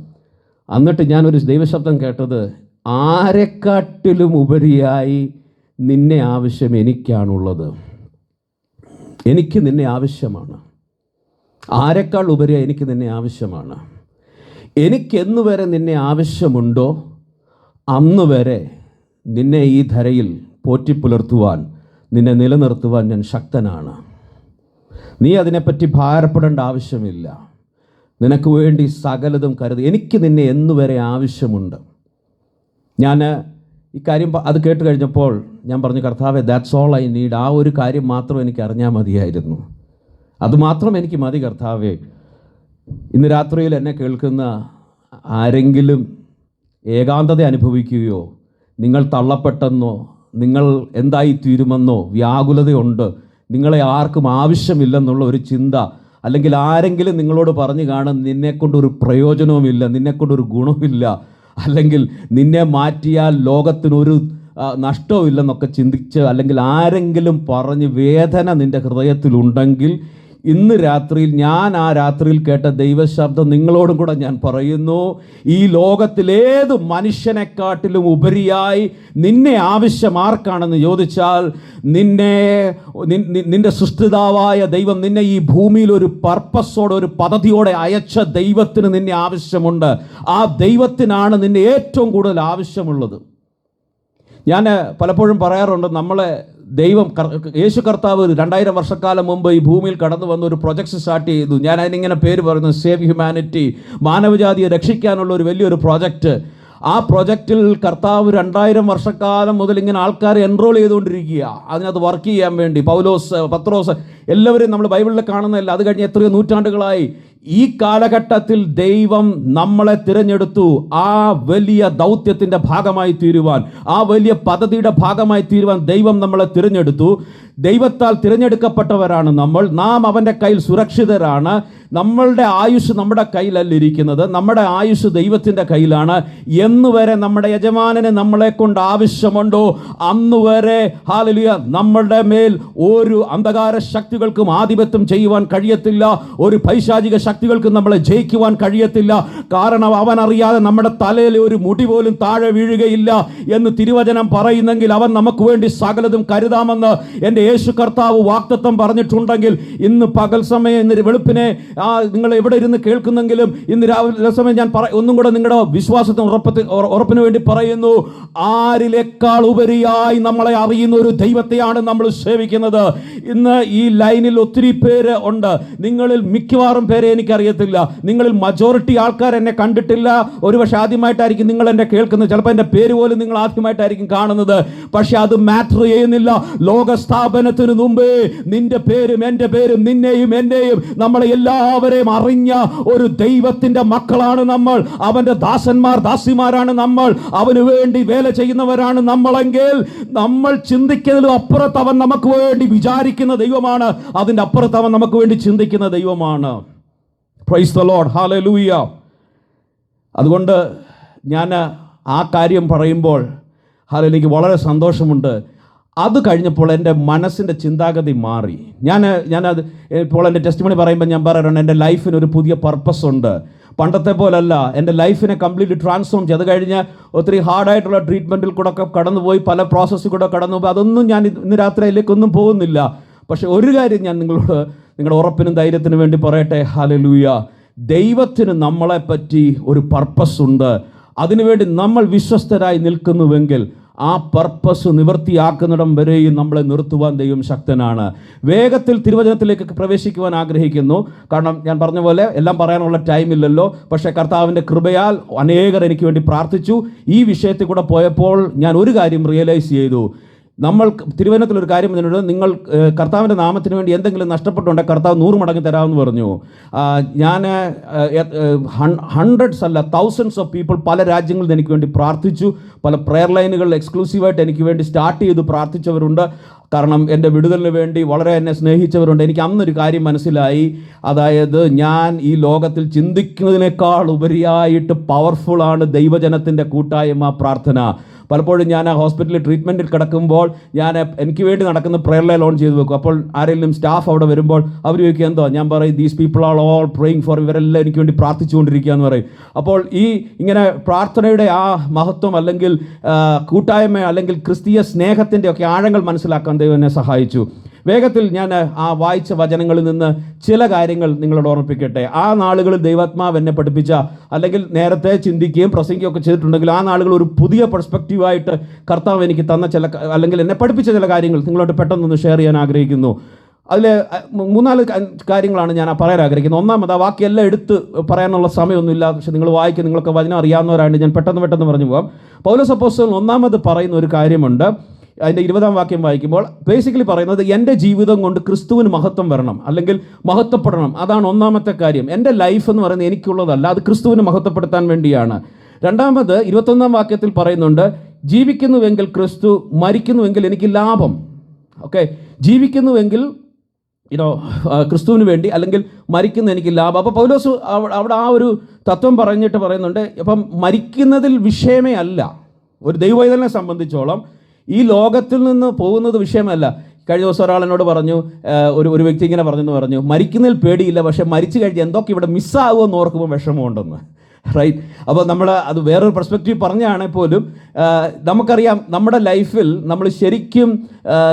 എന്നിട്ട് ഞാനൊരു ദൈവശബ്ദം കേട്ടത് ആരെക്കാട്ടിലും ഉപരിയായി നിന്നെ ആവശ്യം എനിക്കാണുള്ളത്. എനിക്ക് നിന്നെ ആവശ്യമാണ്. ആരെക്കാൾ ഉപരി എനിക്ക് നിന്നെ ആവശ്യമാണ്. എനിക്കെന്നു വരെ നിന്നെ ആവശ്യമുണ്ടോ? അന്ന് വരെ നിന്നെ ഈ ധരയിൽ പോറ്റിപ്പുലർത്തുവാൻ നിന്നെ നിലനിർത്തുവാൻ ഞാൻ ശക്തനാണ്. നീ അതിനെപ്പറ്റി ഭാരപ്പെടേണ്ട ആവശ്യമില്ല. നിനക്ക് വേണ്ടി സകലതും കരുതി. എനിക്ക് നിന്നെ എന്നുവരെ ആവശ്യമുണ്ട്. ഞാൻ ഈ കാര്യം അത് കേട്ട് കഴിഞ്ഞപ്പോൾ ഞാൻ പറഞ്ഞു കർത്താവെ ദാറ്റ്സ് ഓൾ ഐ നീഡ് ആ ഒരു കാര്യം മാത്രം എനിക്ക് അറിഞ്ഞാൽ മതിയായിരുന്നു. അതുമാത്രം എനിക്ക് മതി കർത്താവെ. ഇന്ന് രാത്രിയിൽ എന്നെ കേൾക്കുന്ന ആരെങ്കിലും ഏകാന്തത അനുഭവിക്കുകയോ നിങ്ങൾ തള്ളപ്പെട്ടെന്നോ നിങ്ങൾ എന്തായി തീരുമെന്നോ വ്യാകുലതയുണ്ട്. നിങ്ങളെ ആർക്കും ആവശ്യമില്ലെന്നുള്ള ഒരു ചിന്ത അല്ലെങ്കിൽ ആരെങ്കിലും നിങ്ങളോട് പറഞ്ഞു കാണും നിന്നെക്കൊണ്ടൊരു പ്രയോജനവുമില്ല നിന്നെക്കൊണ്ടൊരു ഗുണവുമില്ല അല്ലെങ്കിൽ നിന്നെ മാറ്റിയാൽ ലോകത്തിനൊരു നഷ്ടവും ഇല്ലെന്നൊക്കെ ചിന്തിച്ച് അല്ലെങ്കിൽ ആരെങ്കിലും പറഞ്ഞ് വേദന നിന്റെ ഹൃദയത്തിലുണ്ടെങ്കിൽ ഇന്ന് രാത്രിയിൽ ഞാൻ ആ രാത്രിയിൽ കേട്ട ദൈവശബ്ദം നിങ്ങളോടും കൂടെ ഞാൻ പറയുന്നു. ഈ ലോകത്തിലേത് മനുഷ്യനെക്കാട്ടിലും ഉപരിയായി നിന്നെ ആവശ്യം ആർക്കാണെന്ന് ചോദിച്ചാൽ നിന്നെ നിന്റെ സൃഷ്ടിതാവായ ദൈവം നിന്നെ ഈ ഭൂമിയിൽ ഒരു പർപ്പസോടെ ഒരു പദ്ധതിയോടെ അയച്ച ദൈവത്തിന് നിന്നെ ആവശ്യമുണ്ട്. ആ ദൈവത്തിനാണ് നിന്നെ ഏറ്റവും കൂടുതൽ ആവശ്യമുള്ളത്. ഞാൻ പലപ്പോഴും പറയാറുണ്ട് നമ്മളെ ദൈവം യേശു കർത്താവ് രണ്ടായിരം വർഷക്കാലം മുമ്പ് ഈ ഭൂമിയിൽ കടന്നു വന്ന ഒരു പ്രൊജക്ട് സ്റ്റാർട്ട് ചെയ്തു. ഞാൻ അതിനിങ്ങനെ പേര് പറയുന്നു സേവ് ഹ്യൂമാനിറ്റി മാനവജാതിയെ രക്ഷിക്കാനുള്ള ഒരു വലിയൊരു പ്രോജക്റ്റ്. ആ പ്രൊജക്റ്റിൽ കർത്താവ് രണ്ടായിരം വർഷക്കാലം മുതൽ ഇങ്ങനെ ആൾക്കാരെ എൻറോൾ ചെയ്തുകൊണ്ടിരിക്കുക അതിനകത്ത് വർക്ക് ചെയ്യാൻ വേണ്ടി. പൗലോസ് പത്രോസ് എല്ലാവരും നമ്മൾ ബൈബിളിൽ കാണുന്നതല്ല. അത് കഴിഞ്ഞ് എത്രയോ നൂറ്റാണ്ടുകളായി. ഈ കാലഘട്ടത്തിൽ ദൈവം നമ്മളെ തിരഞ്ഞെടുത്തു ആ വലിയ ദൗത്യത്തിന്റെ ഭാഗമായി തീരുവാൻ ആ വലിയ പദ്ധതിയുടെ ഭാഗമായി തീരുവാൻ ദൈവം നമ്മളെ തിരഞ്ഞെടുത്തു. ദൈവത്താൽ തിരഞ്ഞെടുക്കപ്പെട്ടവരാണ് നമ്മൾ. നാം അവന്റെ കയ്യിൽ സുരക്ഷിതരാണ്. നമ്മളുടെ ആയുഷ് നമ്മുടെ കയ്യിലല്ല ഇരിക്കുന്നത്. നമ്മുടെ ആയുഷ് ദൈവത്തിന്റെ കയ്യിലാണ്. എന്നുവരെ നമ്മുടെ യജമാനന് നമ്മളെ കൊണ്ട് ആവശ്യമുണ്ടോ? അന്നുവരെ ഹാലലിയ നമ്മളുടെ മേൽ ഒരു അന്ധകാര ശക്തികൾക്കും ആധിപത്യം ചെയ്യുവാൻ കഴിയത്തില്ല. ഒരു പൈശാചിക ശക്തികൾക്കും നമ്മളെ ജയിക്കുവാൻ കഴിയത്തില്ല. കാരണം അവൻ അറിയാതെ നമ്മുടെ തലയിൽ ഒരു മുടി പോലും താഴെ വീഴുകയില്ല എന്ന് തിരുവചനം പറയുന്നെങ്കിൽ അവൻ നമുക്ക് വേണ്ടി സകലതും കരുതാമെന്ന് എന്റെ യേശു കർത്താവ് വാക്തത്വം പറഞ്ഞിട്ടുണ്ടെങ്കിൽ ഇന്ന് പകൽ സമയം ഇന്ന് വെളുപ്പിനെ ആ നിങ്ങൾ എവിടെ ഇരുന്ന് കേൾക്കുന്നെങ്കിലും ഇന്ന് രാവിലെ സമയം ഞാൻ പറ ഒന്നും കൂടെ നിങ്ങളുടെ വിശ്വാസത്തിന് ഉറപ്പത്തിന് ഉറപ്പിന് വേണ്ടി പറയുന്നു. ആരിലേക്കാൾ ഉപരിയായി നമ്മളെ അറിയുന്ന ഒരു ദൈവത്തെയാണ് നമ്മൾ സേവിക്കുന്നത്. ഇന്ന് ഈ ലൈനിൽ ഒത്തിരി പേര് ഉണ്ട്. നിങ്ങളിൽ മിക്കവാറും പേരെ എനിക്കറിയത്തില്ല. നിങ്ങളിൽ മജോറിറ്റി ആൾക്കാർ എന്നെ കണ്ടിട്ടില്ല. ഒരുപക്ഷെ ആദ്യമായിട്ടായിരിക്കും നിങ്ങൾ എന്നെ കേൾക്കുന്നത്. ചിലപ്പോൾ എന്റെ പേര് പോലും നിങ്ങൾ ആദ്യമായിട്ടായിരിക്കും കാണുന്നത്. പക്ഷെ അത് മാറ്റർ ചെയ്യുന്നില്ല. ലോക സ്ഥാപനത്തിന് മുമ്പേ നിന്റെ പേരും എന്റെ പേരും നിന്നെയും എന്നെയും നമ്മളെ എല്ലാവരെയും അറിഞ്ഞ ഒരു ദൈവത്തിന്റെ മക്കളാണ് നമ്മൾ. അവന്റെ ദാസന്മാർ ദാസിമാരാണ് നമ്മൾ. അവന് വേണ്ടി വേല ചെയ്യുന്നവരാണ് നമ്മളെങ്കിൽ നമ്മൾ ചിന്തിക്കുന്നതിലും അപ്പുറത്ത് അവൻ നമുക്ക് വേണ്ടി വിചാരിക്കുന്ന ദൈവമാണ്. അതിന്റെ അപ്പുറത്ത് അവൻ നമുക്ക് വേണ്ടി ചിന്തിക്കുന്ന ദൈവമാണ്. പ്രൈസ് ദ ലോഡ് ഹാലലൂയ അതുകൊണ്ട് ഞാൻ ആ കാര്യം പറയുമ്പോൾ ഹാല എനിക്ക് വളരെ സന്തോഷമുണ്ട്. അത് കഴിഞ്ഞപ്പോൾ എന്റെ മനസ്സിന്റെ ചിന്താഗതി മാറി. ഞാൻ ഞാനത് ഇപ്പോൾ എന്റെ ടെസ്റ്റ് മണി പറയുമ്പോൾ ഞാൻ പറയാറുണ്ട് എന്റെ ലൈഫിന് ഒരു പുതിയ പർപ്പസ് ഉണ്ട്. പണ്ടത്തെ പോലല്ല എന്റെ ലൈഫിനെ കംപ്ലീറ്റ്ലി ട്രാൻസ്ഫോം ചെയ്ത്. കഴിഞ്ഞ് ഒത്തിരി ഹാർഡായിട്ടുള്ള ട്രീറ്റ്മെന്റിൽ കൂടെ ഒക്കെ കടന്നുപോയി പല പ്രോസസ്സിൽ കൂടെ കടന്നുപോയി. അതൊന്നും ഞാൻ ഇന്ന് രാത്രി അതിലേക്കൊന്നും പോകുന്നില്ല. പക്ഷേ ഒരു കാര്യം ഞാൻ നിങ്ങളോട് നിങ്ങളുടെ ഉറപ്പിനും ധൈര്യത്തിനും വേണ്ടി പറയട്ടെ. ഹലലൂയ ദൈവത്തിന് നമ്മളെപ്പറ്റി ഒരു പർപ്പസ് ഉണ്ട്. അതിനുവേണ്ടി നമ്മൾ വിശ്വസ്തരായി നിൽക്കുന്നുവെങ്കിൽ ആ പർപ്പസ് നിവൃത്തിയാക്കുന്നിടം വരെയും നമ്മളെ നിർത്തുവാൻ ദൈവം ശക്തനാണ്. വേഗത്തിൽ തിരുവചനത്തിലേക്ക് പ്രവേശിക്കുവാൻ ആഗ്രഹിക്കുന്നു. കാരണം ഞാൻ പറഞ്ഞ പോലെ എല്ലാം പറയാനുള്ള ടൈം ഇല്ലല്ലോ. പക്ഷേ കർത്താവിന്റെ കൃപയാൽ അനേകർ എനിക്ക് വേണ്ടി പ്രാർത്ഥിച്ചു. ഈ വിഷയത്തിൽ കൂടെ പോയപ്പോൾ ഞാൻ ഒരു കാര്യം റിയലൈസ് ചെയ്തു. നമ്മൾ തിരുവനന്തപുരത്തിൽ ഒരു കാര്യം പറഞ്ഞിട്ടുണ്ട്. നിങ്ങൾ കർത്താവിന്റെ നാമത്തിന് വേണ്ടി എന്തെങ്കിലും നഷ്ടപ്പെട്ടുണ്ടെങ്കിൽ കർത്താവ് നൂറ് മടങ്ങ് തരാമെന്ന് പറഞ്ഞു. ഞാൻ ഹൺഡ്രഡ്സ് അല്ല തൗസൻഡ്സ് ഓഫ് പീപ്പിൾ പല രാജ്യങ്ങളിൽ എനിക്ക് വേണ്ടി പ്രാർത്ഥിച്ചു. പല പ്രെയർ ലൈനുകൾ എക്സ്ക്ലൂസീവായിട്ട് എനിക്ക് വേണ്ടി സ്റ്റാർട്ട് ചെയ്ത് പ്രാർത്ഥിച്ചവരുണ്ട്. കാരണം എന്റെ വിടുതലിന് വേണ്ടി വളരെ എന്നെ സ്നേഹിച്ചവരുണ്ട്. എനിക്ക് അന്നൊരു കാര്യം മനസ്സിലായി. അതായത് ഞാൻ ഈ ലോകത്തിൽ ചിന്തിക്കുന്നതിനേക്കാൾ ഉപരിയായിട്ട് പവർഫുള്ളാണ് ദൈവജനത്തിന്റെ കൂട്ടായ്മ പ്രാർത്ഥന. പലപ്പോഴും ഞാൻ ആ ഹോസ്പിറ്റലിൽ ട്രീറ്റ്മെന്റിൽ കിടക്കുമ്പോൾ ഞാൻ എനിക്ക് വേണ്ടി നടക്കുന്ന പ്രയറിലെ ലോൺ ചെയ്തു വെക്കും. അപ്പോൾ ആരെങ്കിലും സ്റ്റാഫ് അവിടെ വരുമ്പോൾ അവർ ചോദിക്കുക എന്തോ? ഞാൻ പറയും these people all all praying for ഇവരെല്ലാം എനിക്ക് വേണ്ടി പ്രാർത്ഥിച്ചുകൊണ്ടിരിക്കുക എന്ന് പറയും. അപ്പോൾ ഈ ഇങ്ങനെ പ്രാർത്ഥനയുടെ ആ മഹത്വം അല്ലെങ്കിൽ കൂട്ടായ്മ അല്ലെങ്കിൽ ക്രിസ്തീയ സ്നേഹത്തിന്റെ ഒക്കെ ആഴങ്ങൾ മനസ്സിലാക്കാൻ ദൈവം എന്നെ സഹായിച്ചു. വേഗത്തിൽ ഞാൻ ആ വായിച്ച വചനങ്ങളിൽ നിന്ന് ചില കാര്യങ്ങൾ നിങ്ങളോട് ഓർമ്മിപ്പിക്കട്ടെ. ആ നാളുകളിൽ ദൈവാത്മാവ് എന്നെ പഠിപ്പിച്ച അല്ലെങ്കിൽ നേരത്തെ ചിന്തിക്കുകയും പ്രസംഗിക്കുകയും ഒക്കെ ചെയ്തിട്ടുണ്ടെങ്കിൽ ആ നാളുകൾ ഒരു പുതിയ പെർസ്പെക്റ്റീവായിട്ട് കർത്താവ് എനിക്ക് തന്ന ചില അല്ലെങ്കിൽ എന്നെ പഠിപ്പിച്ച ചില കാര്യങ്ങൾ നിങ്ങളോട് പെട്ടെന്നൊന്ന് ഷെയർ ചെയ്യാൻ ആഗ്രഹിക്കുന്നു. അതിൽ മൂന്നാൽ കാര്യങ്ങളാണ് ഞാൻ പറയാൻ ആഗ്രഹിക്കുന്നത്. ഒന്നാമത് ആ വാക്കിയെല്ലാം എടുത്ത് പറയാനുള്ള സമയമൊന്നുമില്ല. പക്ഷെ നിങ്ങൾ വായിക്കും നിങ്ങൾക്ക് വചനം അറിയാവുന്നവരാണ് ഞാൻ പെട്ടെന്ന് പെട്ടെന്ന് പറഞ്ഞു പോകാം. പൗലോസ് അപ്പോസ്തലൻ ഒന്നാമത് പറയുന്ന ഒരു കാര്യമുണ്ട്. അതിന്റെ ഇരുപതാം വാക്യം വായിക്കുമ്പോൾ ബേസിക്കലി പറയുന്നത് എന്റെ ജീവിതം കൊണ്ട് ക്രിസ്തുവിന് മഹത്വം വരണം അല്ലെങ്കിൽ മഹത്വപ്പെടണം. അതാണ് ഒന്നാമത്തെ കാര്യം. എന്റെ ലൈഫ് എന്ന് പറയുന്നത് എനിക്കുള്ളതല്ല അത് ക്രിസ്തുവിന് മഹത്വപ്പെടുത്താൻ വേണ്ടിയാണ്. രണ്ടാമത് ഇരുപത്തൊന്നാം വാക്യത്തിൽ പറയുന്നുണ്ട് ജീവിക്കുന്നുവെങ്കിൽ ക്രിസ്തു മരിക്കുന്നുവെങ്കിൽ എനിക്ക് ലാഭം. ഓക്കെ ജീവിക്കുന്നുവെങ്കിൽ ഇതോ ക്രിസ്തുവിന് വേണ്ടി അല്ലെങ്കിൽ മരിക്കുന്ന എനിക്ക് ലാഭം. അപ്പോൾ പൗലോസ് അവിടെ ആ ഒരു തത്വം പറഞ്ഞിട്ട് പറയുന്നുണ്ട് അപ്പം മരിക്കുന്നതിൽ വിഷയമേ അല്ല. ഒരു ദൈവവേദനെ സംബന്ധിച്ചോളം ഈ ലോകത്തിൽ നിന്ന് പോകുന്നത് വിഷയമല്ല. കഴിഞ്ഞ ദിവസം ഒരാൾ എന്നോട് പറഞ്ഞു ഒരു ഒരു വ്യക്തി ഇങ്ങനെ പറഞ്ഞെന്ന് പറഞ്ഞു മരിക്കുന്നതിൽ പേടിയില്ല പക്ഷേ മരിച്ചു കഴിഞ്ഞ് എന്തൊക്കെ ഇവിടെ മിസ്സാകുമെന്ന് ഓർക്കുമ്പോൾ വിഷമമുണ്ടെന്ന്. റൈറ്റ് അപ്പോൾ നമ്മൾ അത് വേറൊരു പെർസ്പെക്റ്റീവ് പറഞ്ഞാണെങ്കിൽ പോലും നമുക്കറിയാം നമ്മുടെ ലൈഫിൽ നമ്മൾ ശരിക്കും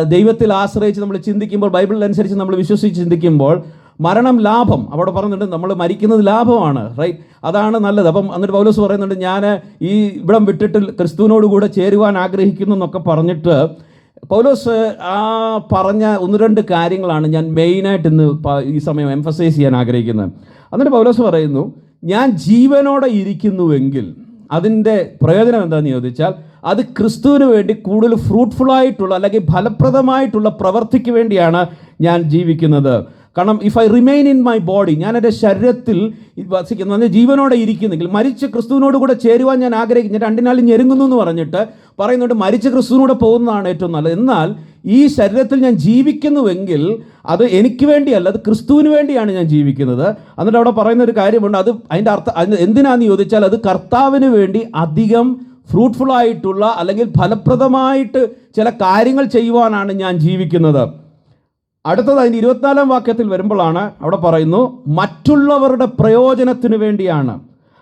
ദൈവത്തിൽ ആശ്രയിച്ച് നമ്മൾ ചിന്തിക്കുമ്പോൾ ബൈബിളിനനുസരിച്ച് നമ്മൾ വിശ്വസിച്ച് ചിന്തിക്കുമ്പോൾ മരണം ലാഭം. അവിടെ പറഞ്ഞിട്ടുണ്ട് നമ്മൾ മരിക്കുന്നത് ലാഭമാണ് റൈറ്റ് അതാണ് നല്ലത്. അപ്പം എന്നിട്ട് പൗലോസ് പറയുന്നുണ്ട് ഞാൻ ഈ ഇവിടം വിട്ടിട്ട് ക്രിസ്തുവിനോട് കൂടെ ചേരുവാൻ ആഗ്രഹിക്കുന്നു എന്നൊക്കെ പറഞ്ഞിട്ട് പൗലോസ് ആ പറഞ്ഞ ഒന്ന് രണ്ട് കാര്യങ്ങളാണ് ഞാൻ മെയിനായിട്ട് ഇന്ന് ഈ സമയം എംഫസൈസ് ചെയ്യാൻ ആഗ്രഹിക്കുന്നത്. എന്നിട്ട് പൗലോസ് പറയുന്നു ഞാൻ ജീവനോടെ ഇരിക്കുന്നുവെങ്കിൽ അതിന്റെ പ്രയോജനം എന്താണെന്ന് ചോദിച്ചാൽ അത് ക്രിസ്തുവിന് വേണ്ടി കൂടുതൽ ഫ്രൂട്ട്ഫുൾ ആയിട്ടുള്ള അല്ലെങ്കിൽ ഫലപ്രദമായിട്ടുള്ള പ്രവർത്തിക്ക് വേണ്ടിയാണ് ഞാൻ ജീവിക്കുന്നത്. കാരണം if I remain in my body ഞാൻ എന്റെ ശരീരത്തിൽ വസിക്കുന്നു വസിക്കുന്ന ജീവനോടെ ഇരിക്കുന്നെങ്കിൽ മരിച്ച് ക്രിസ്തുവിനോട് കൂടെ ചേരുവാൻ ഞാൻ ആഗ്രഹിക്കുന്നു. ഞാൻ രണ്ടിനാലും ഞെരുങ്ങുന്നു എന്ന് പറഞ്ഞിട്ട് പറയുന്നുണ്ട് മരിച്ച് ക്രിസ്തുവിനോട് പോകുന്നതാണ് ഏറ്റവും നല്ലത്. എന്നാൽ ഈ ശരീരത്തിൽ ഞാൻ ജീവിക്കുന്നുവെങ്കിൽ അത് എനിക്ക് വേണ്ടിയല്ല അത് ക്രിസ്തുവിന് വേണ്ടിയാണ് ഞാൻ ജീവിക്കുന്നത്. എന്നിട്ട് അവിടെ പറയുന്ന ഒരു കാര്യമുണ്ട് അത് അതിന്റെ അർത്ഥം എന്തിനാന്ന് ചോദിച്ചാൽ അത് കർത്താവിന് വേണ്ടി അധികം ഫ്രൂട്ട്ഫുൾ ആയിട്ടുള്ള അല്ലെങ്കിൽ ഫലപ്രദമായിട്ട് ചില കാര്യങ്ങൾ ചെയ്യുവാനാണ് ഞാൻ ജീവിക്കുന്നത്. അടുത്തത് അതിന്റെ ഇരുപത്തിനാലാം വാക്യത്തിൽ വരുമ്പോഴാണ് അവിടെ പറയുന്നു മറ്റുള്ളവരുടെ പ്രയോജനത്തിന് വേണ്ടിയാണ്.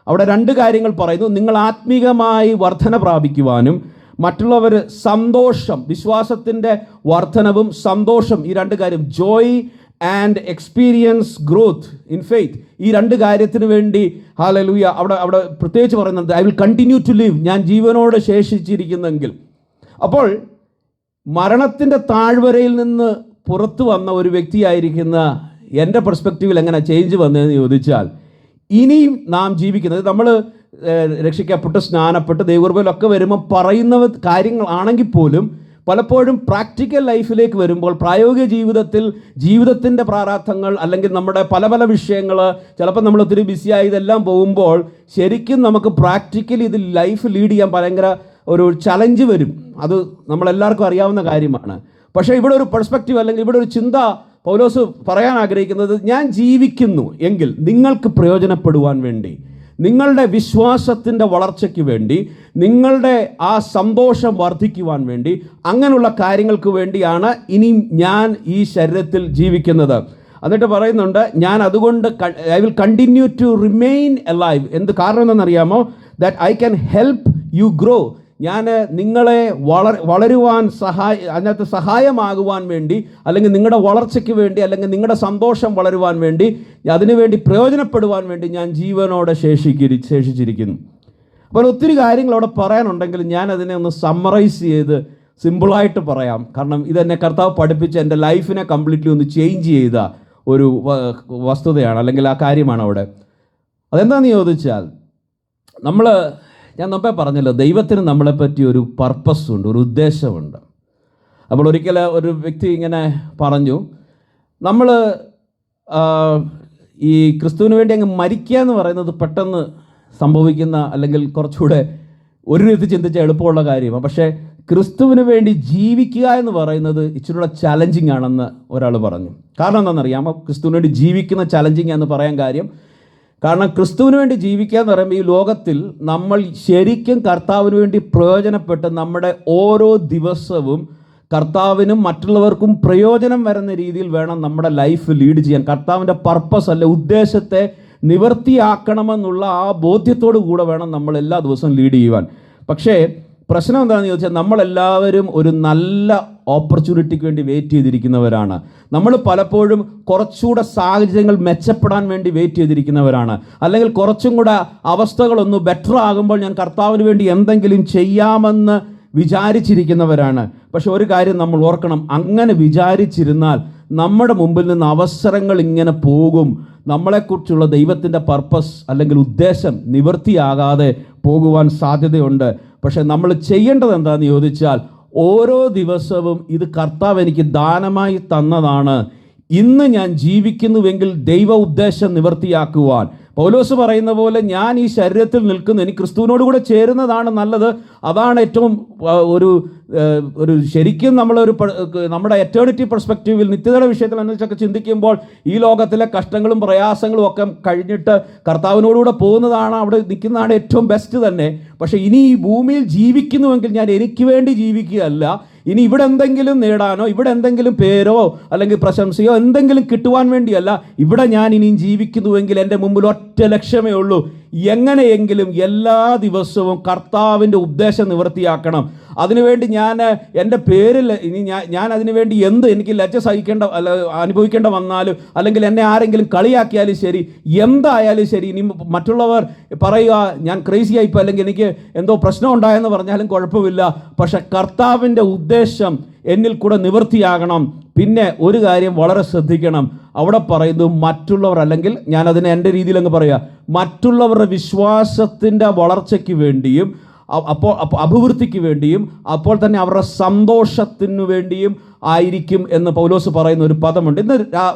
അവിടെ രണ്ട് കാര്യങ്ങൾ പറയുന്നു നിങ്ങൾ ആത്മീകമായി വർധന പ്രാപിക്കുവാനും മറ്റുള്ളവർ സന്തോഷം വിശ്വാസത്തിന്റെ വർധനവും സന്തോഷം ഈ രണ്ട് കാര്യം joy and experience growth in faith ഈ രണ്ട് കാര്യത്തിന് വേണ്ടി ഹാലലൂയ അവിടെ അവിടെ പ്രത്യേകിച്ച് പറയുന്നുണ്ട് I will continue to live ഞാൻ ജീവനോട് ശേഷിച്ചിരിക്കുന്നെങ്കിൽ. അപ്പോൾ മരണത്തിന്റെ താഴ്വരയിൽ നിന്ന് പുറത്തു വന്ന ഒരു വ്യക്തിയായിരിക്കുന്ന എന്റെ പെർസ്പെക്റ്റീവിൽ എങ്ങനെ ചേഞ്ച് വന്നതെന്ന് ചോദിച്ചാൽ ഇനിയും നാം ജീവിക്കുന്നത് നമ്മൾ രക്ഷിക്കപ്പെട്ട് സ്നാനപ്പെട്ട് ദൈവകൃപയിലൊക്കെ വരുമ്പോൾ പറയുന്ന കാര്യങ്ങളാണെങ്കിൽ പോലും പലപ്പോഴും പ്രാക്ടിക്കൽ ലൈഫിലേക്ക് വരുമ്പോൾ പ്രായോഗിക ജീവിതത്തിൽ ജീവിതത്തിന്റെ പ്രാരാബ്ധങ്ങൾ അല്ലെങ്കിൽ നമ്മുടെ പല പല വിഷയങ്ങൾ ചിലപ്പോൾ നമ്മൾ ഒത്തിരി ബിസിയായി ഇതെല്ലാം പോകുമ്പോൾ ശരിക്കും നമുക്ക് പ്രാക്ടിക്കലി ഇത് ലൈഫ് ലീഡ് ചെയ്യാൻ ഭയങ്കര ഒരു ചലഞ്ച് വരും. അത് നമ്മളെല്ലാവർക്കും അറിയാവുന്ന കാര്യമാണ്. പക്ഷേ ഇവിടെ ഒരു പെർസ്പെക്റ്റീവ് അല്ലെങ്കിൽ ഇവിടെ ഒരു ചിന്ത പൗലോസ് പറയാൻ ആഗ്രഹിക്കുന്നത് ഞാൻ ജീവിക്കുന്നു എങ്കിൽ നിങ്ങൾക്ക് പ്രയോജനപ്പെടുവാൻ വേണ്ടി നിങ്ങളുടെ വിശ്വാസത്തിന്റെ വളർച്ചയ്ക്ക് വേണ്ടി നിങ്ങളുടെ ആ സന്തോഷം വർദ്ധിക്കുവാൻ വേണ്ടി അങ്ങനെയുള്ള കാര്യങ്ങൾക്ക് വേണ്ടിയാണ് ഇനി ഞാൻ ഈ ശരീരത്തിൽ ജീവിക്കുന്നത്. എന്നിട്ട് പറയുന്നുണ്ട് ഞാൻ അതുകൊണ്ട് I will continue to remain alive എന്ത് കാരണം എന്നറിയാമോ that I can help you grow ഞാൻ നിങ്ങളെ വളർ വളരുവാൻ സഹായ അതിനകത്ത് സഹായമാകുവാൻ വേണ്ടി അല്ലെങ്കിൽ നിങ്ങളുടെ വളർച്ചയ്ക്ക് വേണ്ടി അല്ലെങ്കിൽ നിങ്ങളുടെ സന്തോഷം വളരുവാൻ വേണ്ടി അതിനുവേണ്ടി പ്രയോജനപ്പെടുവാൻ വേണ്ടി ഞാൻ ജീവനോടെ ശേഷിക്കിരി ശേഷിച്ചിരിക്കുന്നു. അപ്പോൾ ഒത്തിരി കാര്യങ്ങൾ അവിടെ പറയാനുണ്ടെങ്കിൽ ഞാൻ അതിനെ ഒന്ന് സമ്മറൈസ് ചെയ്ത് സിമ്പിളായിട്ട് പറയാം. കാരണം ഇതെന്നെ കർത്താവ് പഠിപ്പിച്ച് എന്റെ ലൈഫിനെ കംപ്ലീറ്റ്ലി ഒന്ന് ചേഞ്ച് ചെയ്ത ഒരു വസ്തുതയാണ് അല്ലെങ്കിൽ ആ കാര്യമാണ് അവിടെ. അതെന്താണെന്ന് ചോദിച്ചാൽ നമ്മൾ ഞാൻ മുമ്പേ പറഞ്ഞല്ലോ ദൈവത്തിന് നമ്മളെപ്പറ്റി ഒരു പർപ്പസ് ഉണ്ട് ഒരു ഉദ്ദേശമുണ്ട്. അപ്പോൾ ഒരിക്കൽ ഒരു വ്യക്തി ഇങ്ങനെ പറഞ്ഞു നമ്മൾ ഈ ക്രിസ്തുവിന് വേണ്ടി അങ്ങ് മരിക്കുക എന്ന് പറയുന്നത് പെട്ടെന്ന് സംഭവിക്കുന്ന അല്ലെങ്കിൽ കുറച്ചുകൂടെ ഒരു രീതി ചിന്തിച്ച എളുപ്പമുള്ള കാര്യമാണ്. പക്ഷേ ക്രിസ്തുവിന് വേണ്ടി ജീവിക്കുക എന്ന് പറയുന്നത് ഇച്ചിരൂടെ ചലഞ്ചിങ് ആണെന്ന് ഒരാൾ പറഞ്ഞു. കാരണം എന്താണെന്നറിയാമോ? ക്രിസ്തുവിന് വേണ്ടി ജീവിക്കുന്ന ചലഞ്ചിങ് എന്ന് പറയാൻ കാര്യം കാരണം ക്രിസ്തുവിന് വേണ്ടി ജീവിക്കുക എന്ന് പറയുമ്പോൾ ഈ ലോകത്തിൽ നമ്മൾ ശരിക്കും കർത്താവിന് വേണ്ടി പ്രയോജനപ്പെട്ട് നമ്മുടെ ഓരോ ദിവസവും കർത്താവിനും മറ്റുള്ളവർക്കും പ്രയോജനം വരുന്ന രീതിയിൽ വേണം നമ്മുടെ ലൈഫ് ലീഡ് ചെയ്യാൻ. കർത്താവിന്റെ പർപ്പസ് അല്ലെ ഉദ്ദേശത്തെ നിവർത്തിയാക്കണമെന്നുള്ള ആ ബോധ്യത്തോടു കൂടെ വേണം നമ്മൾ എല്ലാ ദിവസവും ലീഡ് ചെയ്യുവാൻ. പക്ഷേ പ്രശ്നം എന്താണെന്ന് ചോദിച്ചാൽ നമ്മളെല്ലാവരും ഒരു നല്ല ഓപ്പർച്യൂണിറ്റിക്ക് വേണ്ടി വെയിറ്റ് ചെയ്തിരിക്കുന്നവരാണ്. നമ്മൾ പലപ്പോഴും കുറച്ചുകൂടെ സാഹചര്യങ്ങൾ മെച്ചപ്പെടാൻ വേണ്ടി വെയിറ്റ് ചെയ്തിരിക്കുന്നവരാണ്. അല്ലെങ്കിൽ കുറച്ചും കൂടെ അവസ്ഥകളൊന്ന് ബെറ്റർ ആകുമ്പോൾ ഞാൻ കർത്താവിന് വേണ്ടി എന്തെങ്കിലും ചെയ്യാമെന്ന് വിചാരിച്ചിരിക്കുന്നവരാണ്. പക്ഷെ ഒരു കാര്യം നമ്മൾ ഓർക്കണം. അങ്ങനെ വിചാരിച്ചിരുന്നാൽ നമ്മുടെ മുമ്പിൽ നിന്ന് അവസരങ്ങൾ ഇങ്ങനെ പോകും. നമ്മളെക്കുറിച്ചുള്ള ദൈവത്തിന്റെ പർപ്പസ് അല്ലെങ്കിൽ ഉദ്ദേശം നിവൃത്തിയാകാതെ പോകുവാൻ സാധ്യതയുണ്ട്. പക്ഷെ നമ്മൾ ചെയ്യേണ്ടത് എന്താണെന്ന് ചോദിച്ചാൽ ഓരോ ദിവസവും ഇത് കർത്താവ് എനിക്ക് ദാനമായി തന്നതാണ് ഇന്ന് ഞാൻ ജീവിക്കുന്നുവെങ്കിൽ ദൈവ ഉദ്ദേശം നിവർത്തിയാക്കുവാൻ. പൗലോസ് പറയുന്ന പോലെ ഞാൻ ഈ ശരീരത്തിൽ നിൽക്കുന്നു എനിക്ക് ക്രിസ്തുവിനോട് കൂടെ ചേരുന്നതാണ് നല്ലത്. അതാണ് ഏറ്റവും ഒരു ഒരു ശരിക്കും നമ്മളൊരു നമ്മുടെ എറ്റേണിറ്റി പെർസ്പെക്റ്റീവിൽ നിത്യതയുടെ വിഷയത്തിൽ അനുസരിച്ചൊക്കെ ചിന്തിക്കുമ്പോൾ ഈ ലോകത്തിലെ കഷ്ടങ്ങളും പ്രയാസങ്ങളും ഒക്കെ കഴിഞ്ഞിട്ട് കർത്താവിനോടുകൂടെ പോകുന്നതാണ് അവിടെ നിൽക്കുന്നതാണ് ഏറ്റവും ബെസ്റ്റ് തന്നെ. പക്ഷേ ഇനി ഈ ഭൂമിയിൽ ജീവിക്കുന്നുവെങ്കിൽ ഞാൻ എനിക്ക് വേണ്ടി ജീവിക്കുകയല്ല ഇനി ഇവിടെ എന്തെങ്കിലും നേടാനോ ഇവിടെ എന്തെങ്കിലും പേരോ അല്ലെങ്കിൽ പ്രശംസയോ എന്തെങ്കിലും കിട്ടുവാൻ വേണ്ടിയല്ല ഇവിടെ ഞാൻ ഇനിയും ജീവിക്കുന്നുവെങ്കിൽ എന്റെ മുമ്പിൽ ഒറ്റ ലക്ഷ്യമേ ഉള്ളൂ. എങ്ങനെയെങ്കിലും എല്ലാ ദിവസവും കർത്താവിന്റെ ഉദ്ദേശം നിവൃത്തിയാക്കണം. അതിനുവേണ്ടി ഞാൻ എന്റെ പേരിൽ ഇനി ഞാൻ അതിനുവേണ്ടി എന്ത് എനിക്ക് ലജ്ജ സഹിക്കേണ്ട അല്ല അനുഭവിക്കേണ്ട വന്നാലും അല്ലെങ്കിൽ എന്നെ ആരെങ്കിലും കളിയാക്കിയാലും ശരി എന്തായാലും ശരി ഇനി മറ്റുള്ളവർ പറയുക ഞാൻ ക്രേസി ആയിപ്പോൾ അല്ലെങ്കിൽ എനിക്ക് എന്തോ പ്രശ്നം ഉണ്ടായെന്ന് പറഞ്ഞാലും കുഴപ്പമില്ല. പക്ഷെ കർത്താവിന്റെ ഉദ്ദേശം എന്നിൽ കൂടെ നിവൃത്തിയാകണം. പിന്നെ ഒരു കാര്യം വളരെ ശ്രദ്ധിക്കണം. അവിടെ പറയുന്നു മറ്റുള്ളവർ അല്ലെങ്കിൽ ഞാനതിനെ എന്റെ രീതിയിലങ്ങ് പറയുക മറ്റുള്ളവരുടെ വിശ്വാസത്തിന്റെ വളർച്ചയ്ക്ക് വേണ്ടിയും അപ്പോൾ അഭിവൃദ്ധിക്ക് വേണ്ടിയും അപ്പോൾ തന്നെ അവരുടെ സന്തോഷത്തിനു വേണ്ടിയും ആയിരിക്കും എന്ന് പൗലോസ് പറയുന്ന ഒരു പദമുണ്ട്. ഇന്ന്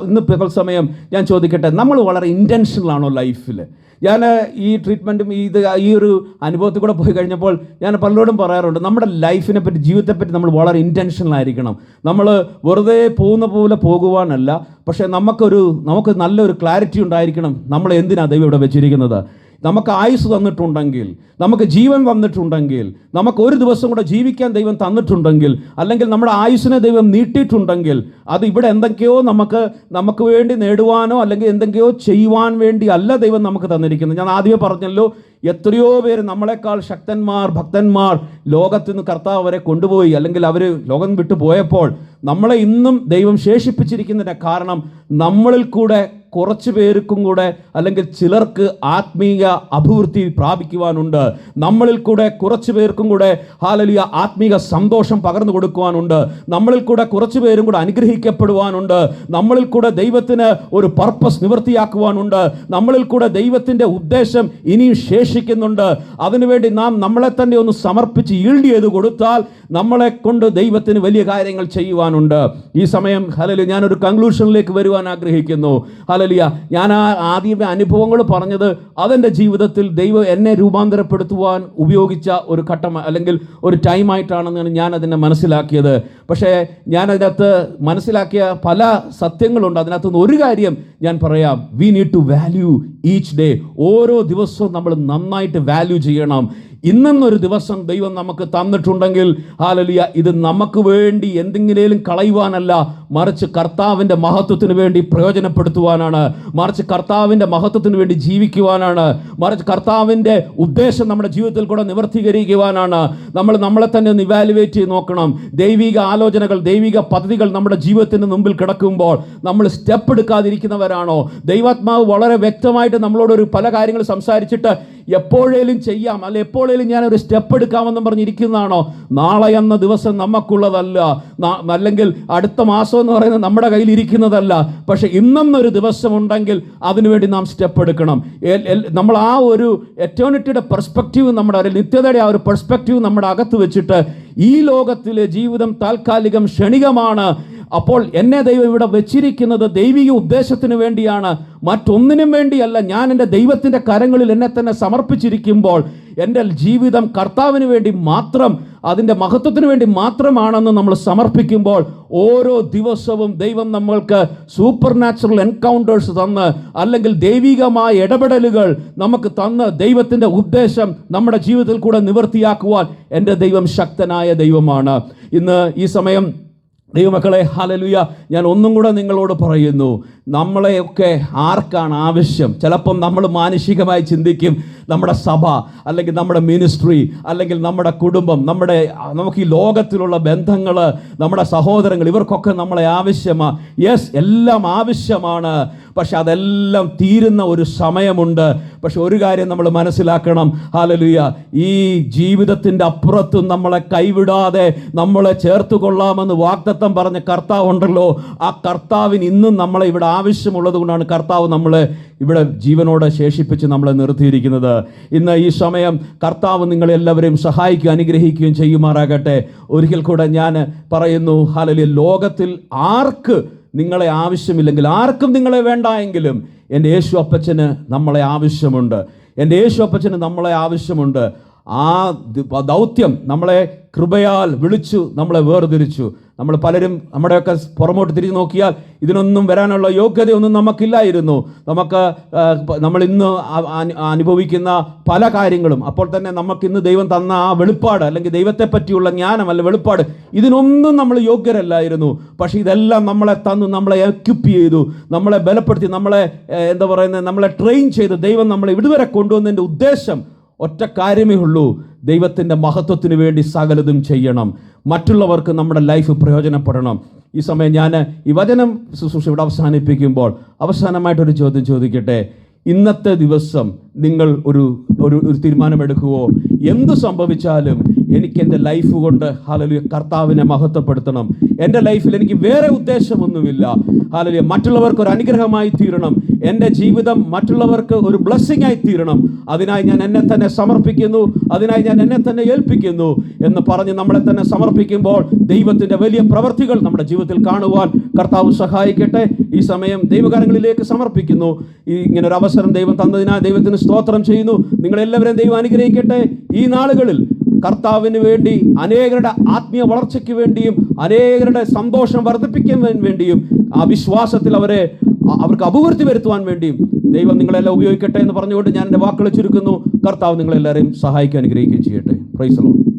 ഇന്ന് പകൽ സമയം ഞാൻ ചോദിക്കട്ടെ നമ്മൾ വളരെ ഇന്റൻഷണൽ ആണോ ലൈഫിൽ ഞാൻ ഈ ട്രീറ്റ്മെന്റും ഇത് ഈ ഒരു അനുഭവത്തിൽ കൂടെ പോയി കഴിഞ്ഞപ്പോൾ ഞാൻ പലരോടും പറയാറുണ്ട് നമ്മുടെ ലൈഫിനെ പറ്റി ജീവിതത്തെ പറ്റി നമ്മൾ വളരെ ഇന്റൻഷണൽ ആയിരിക്കണം. നമ്മൾ വെറുതെ പോകുന്ന പോലെ പോകുവാനല്ല പക്ഷേ നമുക്കൊരു നമുക്ക് നല്ലൊരു ക്ലാരിറ്റി ഉണ്ടായിരിക്കണം. നമ്മൾ എന്തിനാണ് ദൈവം ഇവിടെ വെച്ചിരിക്കുന്നത്? നമുക്ക് ആയുസ് തന്നിട്ടുണ്ടെങ്കിൽ നമുക്ക് ജീവൻ തന്നിട്ടുണ്ടെങ്കിൽ നമുക്ക് ഒരു ദിവസം കൂടെ ജീവിക്കാൻ ദൈവം തന്നിട്ടുണ്ടെങ്കിൽ അല്ലെങ്കിൽ നമ്മുടെ ആയുസ്സിനെ ദൈവം നീട്ടിയിട്ടുണ്ടെങ്കിൽ അത് ഇവിടെ എന്തൊക്കെയോ നമുക്ക് നമുക്ക് വേണ്ടി നേടുവാനോ അല്ലെങ്കിൽ എന്തൊക്കെയോ ചെയ്യുവാൻ വേണ്ടി അല്ല ദൈവം നമുക്ക് തന്നിരിക്കുന്നത്. ഞാൻ ആദ്യമേ പറഞ്ഞല്ലോ എത്രയോ പേര് നമ്മളെക്കാൾ ശക്തന്മാർ ഭക്തന്മാർ ലോകത്ത് നിന്ന് കർത്താവ് അവരെ കൊണ്ടുപോയി. അല്ലെങ്കിൽ അവർ ലോകം വിട്ടു പോയപ്പോൾ നമ്മളെ ഇന്നും ദൈവം ശേഷിപ്പിച്ചിരിക്കുന്നതിന്റെ കാരണം നമ്മളിൽ കൂടെ കുറച്ച് പേർക്കും കൂടെ അല്ലെങ്കിൽ ചിലർക്ക് ആത്മീയ അഭിവൃദ്ധി പ്രാപിക്കുവാനുണ്ട്. നമ്മളിൽ കൂടെ കുറച്ച് പേർക്കും കൂടെ ഹാലലിയ ആത്മീയ സന്തോഷം പകർന്നു കൊടുക്കുവാനുണ്ട്. നമ്മളിൽ കൂടെ കുറച്ച് പേരും കൂടെ അനുഗ്രഹിക്കപ്പെടുവാനുണ്ട്. നമ്മളിൽ കൂടെ ദൈവത്തിന് ഒരു പർപ്പസ് നിവൃത്തിയാക്കുവാനുണ്ട്. നമ്മളിൽ കൂടെ ദൈവത്തിന്റെ ഉദ്ദേശം ഇനിയും ശേഷിക്കുന്നുണ്ട് അതിനുവേണ്ടി നാം നമ്മളെ തന്നെ ഒന്ന് സമർപ്പിച്ച് ഈൽഡ് ചെയ്ത് കൊടുത്താൽ നമ്മളെ കൊണ്ട് ദൈവത്തിന് വലിയ കാര്യങ്ങൾ ചെയ്യുവാനുണ്ട്. ഈ സമയം ഹലലു ഞാനൊരു കൺക്ലൂഷനിലേക്ക് വരുവാൻ ആഗ്രഹിക്കുന്നു. ഹലലിയ ഞാൻ ആ ആദ്യമേ അനുഭവങ്ങൾ പറഞ്ഞത് അതെന്റെ ജീവിതത്തിൽ ദൈവം എന്നെ രൂപാന്തരപ്പെടുത്തുവാൻ ഉപയോഗിച്ച ഒരു ഘട്ടം അല്ലെങ്കിൽ ഒരു ടൈമായിട്ടാണെന്നാണ് ഞാൻ അതിനെ മനസ്സിലാക്കിയത്. പക്ഷേ ഞാൻ അതിനകത്ത് മനസ്സിലാക്കിയ പല സത്യങ്ങളുണ്ട്. അതിനകത്ത് നിന്ന് ഒരു കാര്യം ഞാൻ പറയാം. We need to value each day ഓരോ ദിവസവും നമ്മൾ നന്നായിട്ട് വാല്യൂ ചെയ്യണം. ഇന്നെന്നൊരു ദിവസം ദൈവം നമുക്ക് തന്നിട്ടുണ്ടെങ്കിൽ ഹാലലിയ ഇത് നമുക്ക് വേണ്ടി എന്തെങ്കിലും കളയുവാനല്ല മറിച്ച് കർത്താവിന്റെ മഹത്വത്തിന് വേണ്ടി പ്രയോജനപ്പെടുത്തുവാനാണ് മറിച്ച് കർത്താവിന്റെ മഹത്വത്തിന് വേണ്ടി ജീവിക്കുവാനാണ് മറിച്ച് കർത്താവിന്റെ ഉദ്ദേശം നമ്മുടെ ജീവിതത്തിൽ കൂടെ നിവർത്തീകരിക്കുവാനാണ്. നമ്മൾ നമ്മളെ തന്നെ ഒന്ന് ഇവാലുവേറ്റ് ചെയ്ത് നോക്കണം. ദൈവിക ആലോചനകൾ ദൈവിക പദ്ധതികൾ നമ്മുടെ ജീവിതത്തിന് മുമ്പിൽ കിടക്കുമ്പോൾ നമ്മൾ സ്റ്റെപ്പ് എടുക്കാതിരിക്കുന്നവരാണോ? ദൈവാത്മാവ് വളരെ വ്യക്തമായിട്ട് നമ്മളോട് ഒരു പല കാര്യങ്ങൾ സംസാരിച്ചിട്ട് എപ്പോഴേലും ചെയ്യാം അല്ലെ എപ്പോഴേലും ഞാൻ ഒരു സ്റ്റെപ്പ് എടുക്കാമെന്നും പറഞ്ഞിരിക്കുന്നതാണോ? നാളെ എന്ന ദിവസം നമുക്കുള്ളതല്ല അല്ലെങ്കിൽ അടുത്ത മാസം എന്ന് പറയുന്നത് നമ്മുടെ കയ്യിൽ ഇരിക്കുന്നതല്ല. പക്ഷെ ഇന്നൊന്നൊരു ദിവസമുണ്ടെങ്കിൽ അതിനുവേണ്ടി നാം സ്റ്റെപ്പ് എടുക്കണം. നമ്മൾ ആ ഒരു എറ്റേണിറ്റിയുടെ പെർസ്പെക്റ്റീവ് നമ്മുടെ നിത്യതയുടെ ആ ഒരു പെർസ്പെക്റ്റീവ് നമ്മുടെ അകത്ത് വെച്ചിട്ട് ഈ ലോകത്തിലെ ജീവിതം താൽക്കാലികം ക്ഷണികമാണ്. അപ്പോൾ എന്നെ ദൈവം ഇവിടെ വെച്ചിരിക്കുന്നത് ദൈവിക ഉദ്ദേശത്തിന് വേണ്ടിയാണ്. മറ്റൊന്നിനും വേണ്ടിയല്ല ഞാൻ എന്റെ ദൈവത്തിന്റെ കരങ്ങളിൽ എന്നെ തന്നെ സമർപ്പിച്ചിരിക്കുമ്പോൾ എന്റെ ജീവിതം കർത്താവിന് വേണ്ടി മാത്രം അതിന്റെ മഹത്വത്തിന് വേണ്ടി മാത്രമാണെന്ന് നമ്മൾ സമർപ്പിക്കുമ്പോൾ ഓരോ ദിവസവും ദൈവം നമ്മൾക്ക് സൂപ്പർ നാച്ചുറൽ എൻകൗണ്ടേഴ്സ് തന്ന് അല്ലെങ്കിൽ ദൈവികമായ ഇടപെടലുകൾ നമുക്ക് തന്ന് ദൈവത്തിന്റെ ഉദ്ദേശം നമ്മുടെ ജീവിതത്തിൽ കൂടെ നിവർത്തിയാക്കുവാൻ എന്റെ ദൈവം ശക്തനായ ദൈവമാണ്. ഇന്ന് ഈ സമയം ദൈവമക്കളെ ഹലലുയ ഞാൻ ഒന്നും കൂടെ നിങ്ങളോട് പറയുന്നു. നമ്മളെയൊക്കെ ആർക്കാണ് ആവശ്യം? ചിലപ്പം നമ്മൾ മാനുഷികമായി ചിന്തിക്കും നമ്മുടെ സഭ അല്ലെങ്കിൽ നമ്മുടെ മിനിസ്ട്രി അല്ലെങ്കിൽ നമ്മുടെ കുടുംബം നമ്മുടെ നമുക്ക് ഈ ലോകത്തിലുള്ള ബന്ധങ്ങൾ നമ്മുടെ സഹോദരങ്ങൾ ഇവർക്കൊക്കെ നമ്മളെ ആവശ്യമാണ് യെസ് എല്ലാം ആവശ്യമാണ്. പക്ഷെ അതെല്ലാം തീരുന്ന ഒരു സമയമുണ്ട്. പക്ഷെ ഒരു കാര്യം നമ്മൾ മനസ്സിലാക്കണം. ഹാലലുയ ഈ ജീവിതത്തിന്റെ അപ്പുറത്തും നമ്മളെ കൈവിടാതെ നമ്മളെ ചേർത്ത് കൊള്ളാമെന്ന് വാഗ്ദത്തം പറഞ്ഞ കർത്താവ് ഉണ്ടല്ലോ ആ കർത്താവിന് ഇന്നും നമ്മളെ ഇവിടെ ആവശ്യമുള്ളത് കൊണ്ടാണ് കർത്താവ് നമ്മളെ ഇവിടെ ജീവനോടെ ശേഷിപ്പിച്ച് നമ്മളെ നിർത്തിയിരിക്കുന്നത്. ഇന്ന് ഈ സമയം കർത്താവ് നിങ്ങളെല്ലാവരെയും സഹായിക്കുകയും അനുഗ്രഹിക്കുകയും ചെയ്യുമാറാകട്ടെ. ഒരിക്കൽ കൂടെ ഞാൻ പറയുന്നു ഹാലലിയ ലോകത്തിൽ ആർക്ക് നിങ്ങളെ ആവശ്യമില്ലെങ്കിൽ ആർക്കും നിങ്ങളെ വേണ്ട എങ്കിലും എന്റെ യേശു അപ്പച്ചന് നമ്മളെ ആവശ്യമുണ്ട്. എന്റെ യേശു അപ്പച്ചന് നമ്മളെ ആവശ്യമുണ്ട്. ആ ദൗത്യം നമ്മളെ കൃപയാൽ വിളിച്ചു നമ്മളെ വേർതിരിച്ചു. നമ്മൾ പലരും നമ്മുടെയൊക്കെ പുറമോട്ട് തിരിഞ്ഞു നോക്കിയാൽ ഇതിനൊന്നും വരാനുള്ള യോഗ്യതയൊന്നും നമുക്കില്ലായിരുന്നു. നമുക്ക് നമ്മൾ ഇന്ന് അനുഭവിക്കുന്ന പല കാര്യങ്ങളും അപ്പോൾ തന്നെ നമുക്കിന്ന് ദൈവം തന്ന ആ വെളിപ്പാട് അല്ലെങ്കിൽ ദൈവത്തെ പറ്റിയുള്ള ജ്ഞാനം അല്ല വെളിപ്പാട് ഇതിനൊന്നും നമ്മൾ യോഗ്യരല്ലായിരുന്നു. പക്ഷേ ഇതെല്ലാം നമ്മളെ തന്നു നമ്മളെ എക്യുപ്പ് ചെയ്തു നമ്മളെ ബലപ്പെടുത്തി നമ്മളെ എന്താ പറയുന്നത് നമ്മളെ ട്രെയിൻ ചെയ്ത് ദൈവം നമ്മളെ ഇതുവരെ കൊണ്ടുവന്നതിന്റെ ഉദ്ദേശം ഒറ്റ കാര്യമേ ഉള്ളൂ. ദൈവത്തിന്റെ മഹത്വത്തിന് വേണ്ടി സകലതും ചെയ്യണം. മറ്റുള്ളവർക്ക് നമ്മുടെ ലൈഫ് പ്രയോജനപ്പെടണം. ഈ സമയം ഞാൻ ഈ വചനം ശുശ്രൂഷ ഇവിടെ അവസാനിപ്പിക്കുമ്പോൾ അവസാനമായിട്ടൊരു ചോദ്യം ചോദിക്കട്ടെ. ഇന്നത്തെ ദിവസം നിങ്ങൾ ഒരു ഒരു ഒരു തീരുമാനമെടുക്കുവോ? എന്ത് സംഭവിച്ചാലും എനിക്ക് എന്റെ ലൈഫ് കൊണ്ട് ഹാലലിയ കർത്താവിനെ മഹത്വപ്പെടുത്തണം. എന്റെ ലൈഫിൽ എനിക്ക് വേറെ ഉദ്ദേശമൊന്നുമില്ല. ഹാലലിയ മറ്റുള്ളവർക്ക് ഒരു അനുഗ്രഹമായി തീരണം. എന്റെ ജീവിതം മറ്റുള്ളവർക്ക് ഒരു ബ്ലെസ്സിങ് ആയി തീരണം. അതിനായി ഞാൻ എന്നെ തന്നെ സമർപ്പിക്കുന്നു. അതിനായി ഞാൻ എന്നെ തന്നെ ഏൽപ്പിക്കുന്നു എന്ന് പറഞ്ഞ് നമ്മളെ തന്നെ സമർപ്പിക്കുമ്പോൾ ദൈവത്തിന്റെ വലിയ പ്രവൃത്തികൾ നമ്മുടെ ജീവിതത്തിൽ കാണുവാൻ കർത്താവ് സഹായിക്കട്ടെ. ഈ സമയം ദൈവകാരങ്ങളിലേക്ക് സമർപ്പിക്കുന്നു. ഈ ഇങ്ങനെ ഒരു അവസരം ദൈവം തന്നതിനാൽ ദൈവത്തിന് സ്തോത്രം ചെയ്യുന്നു. നിങ്ങളെല്ലാവരെയും ദൈവം അനുഗ്രഹിക്കട്ടെ. ഈ നാളുകളിൽ കർത്താവിന് വേണ്ടി അനേകരുടെ ആത്മീയ വളർച്ചയ്ക്ക് വേണ്ടിയും അനേകരുടെ സന്തോഷം വർദ്ധിപ്പിക്കാൻ വേണ്ടിയും ആ വിശ്വാസത്തിൽ അവരെ അവർക്ക് അഭിവൃദ്ധി വരുത്തുവാൻ വേണ്ടിയും ദൈവം നിങ്ങളെല്ലാം ഉപയോഗിക്കട്ടെ എന്ന് പറഞ്ഞുകൊണ്ട് ഞാൻ എന്റെ വാക്കുകൾ ചുരുക്കുന്നു. കർത്താവ് നിങ്ങളെല്ലാവരെയും സഹായിക്കാൻ അനുഗ്രഹിക്കുകയും ചെയ്യട്ടെ. പ്രൈസലോ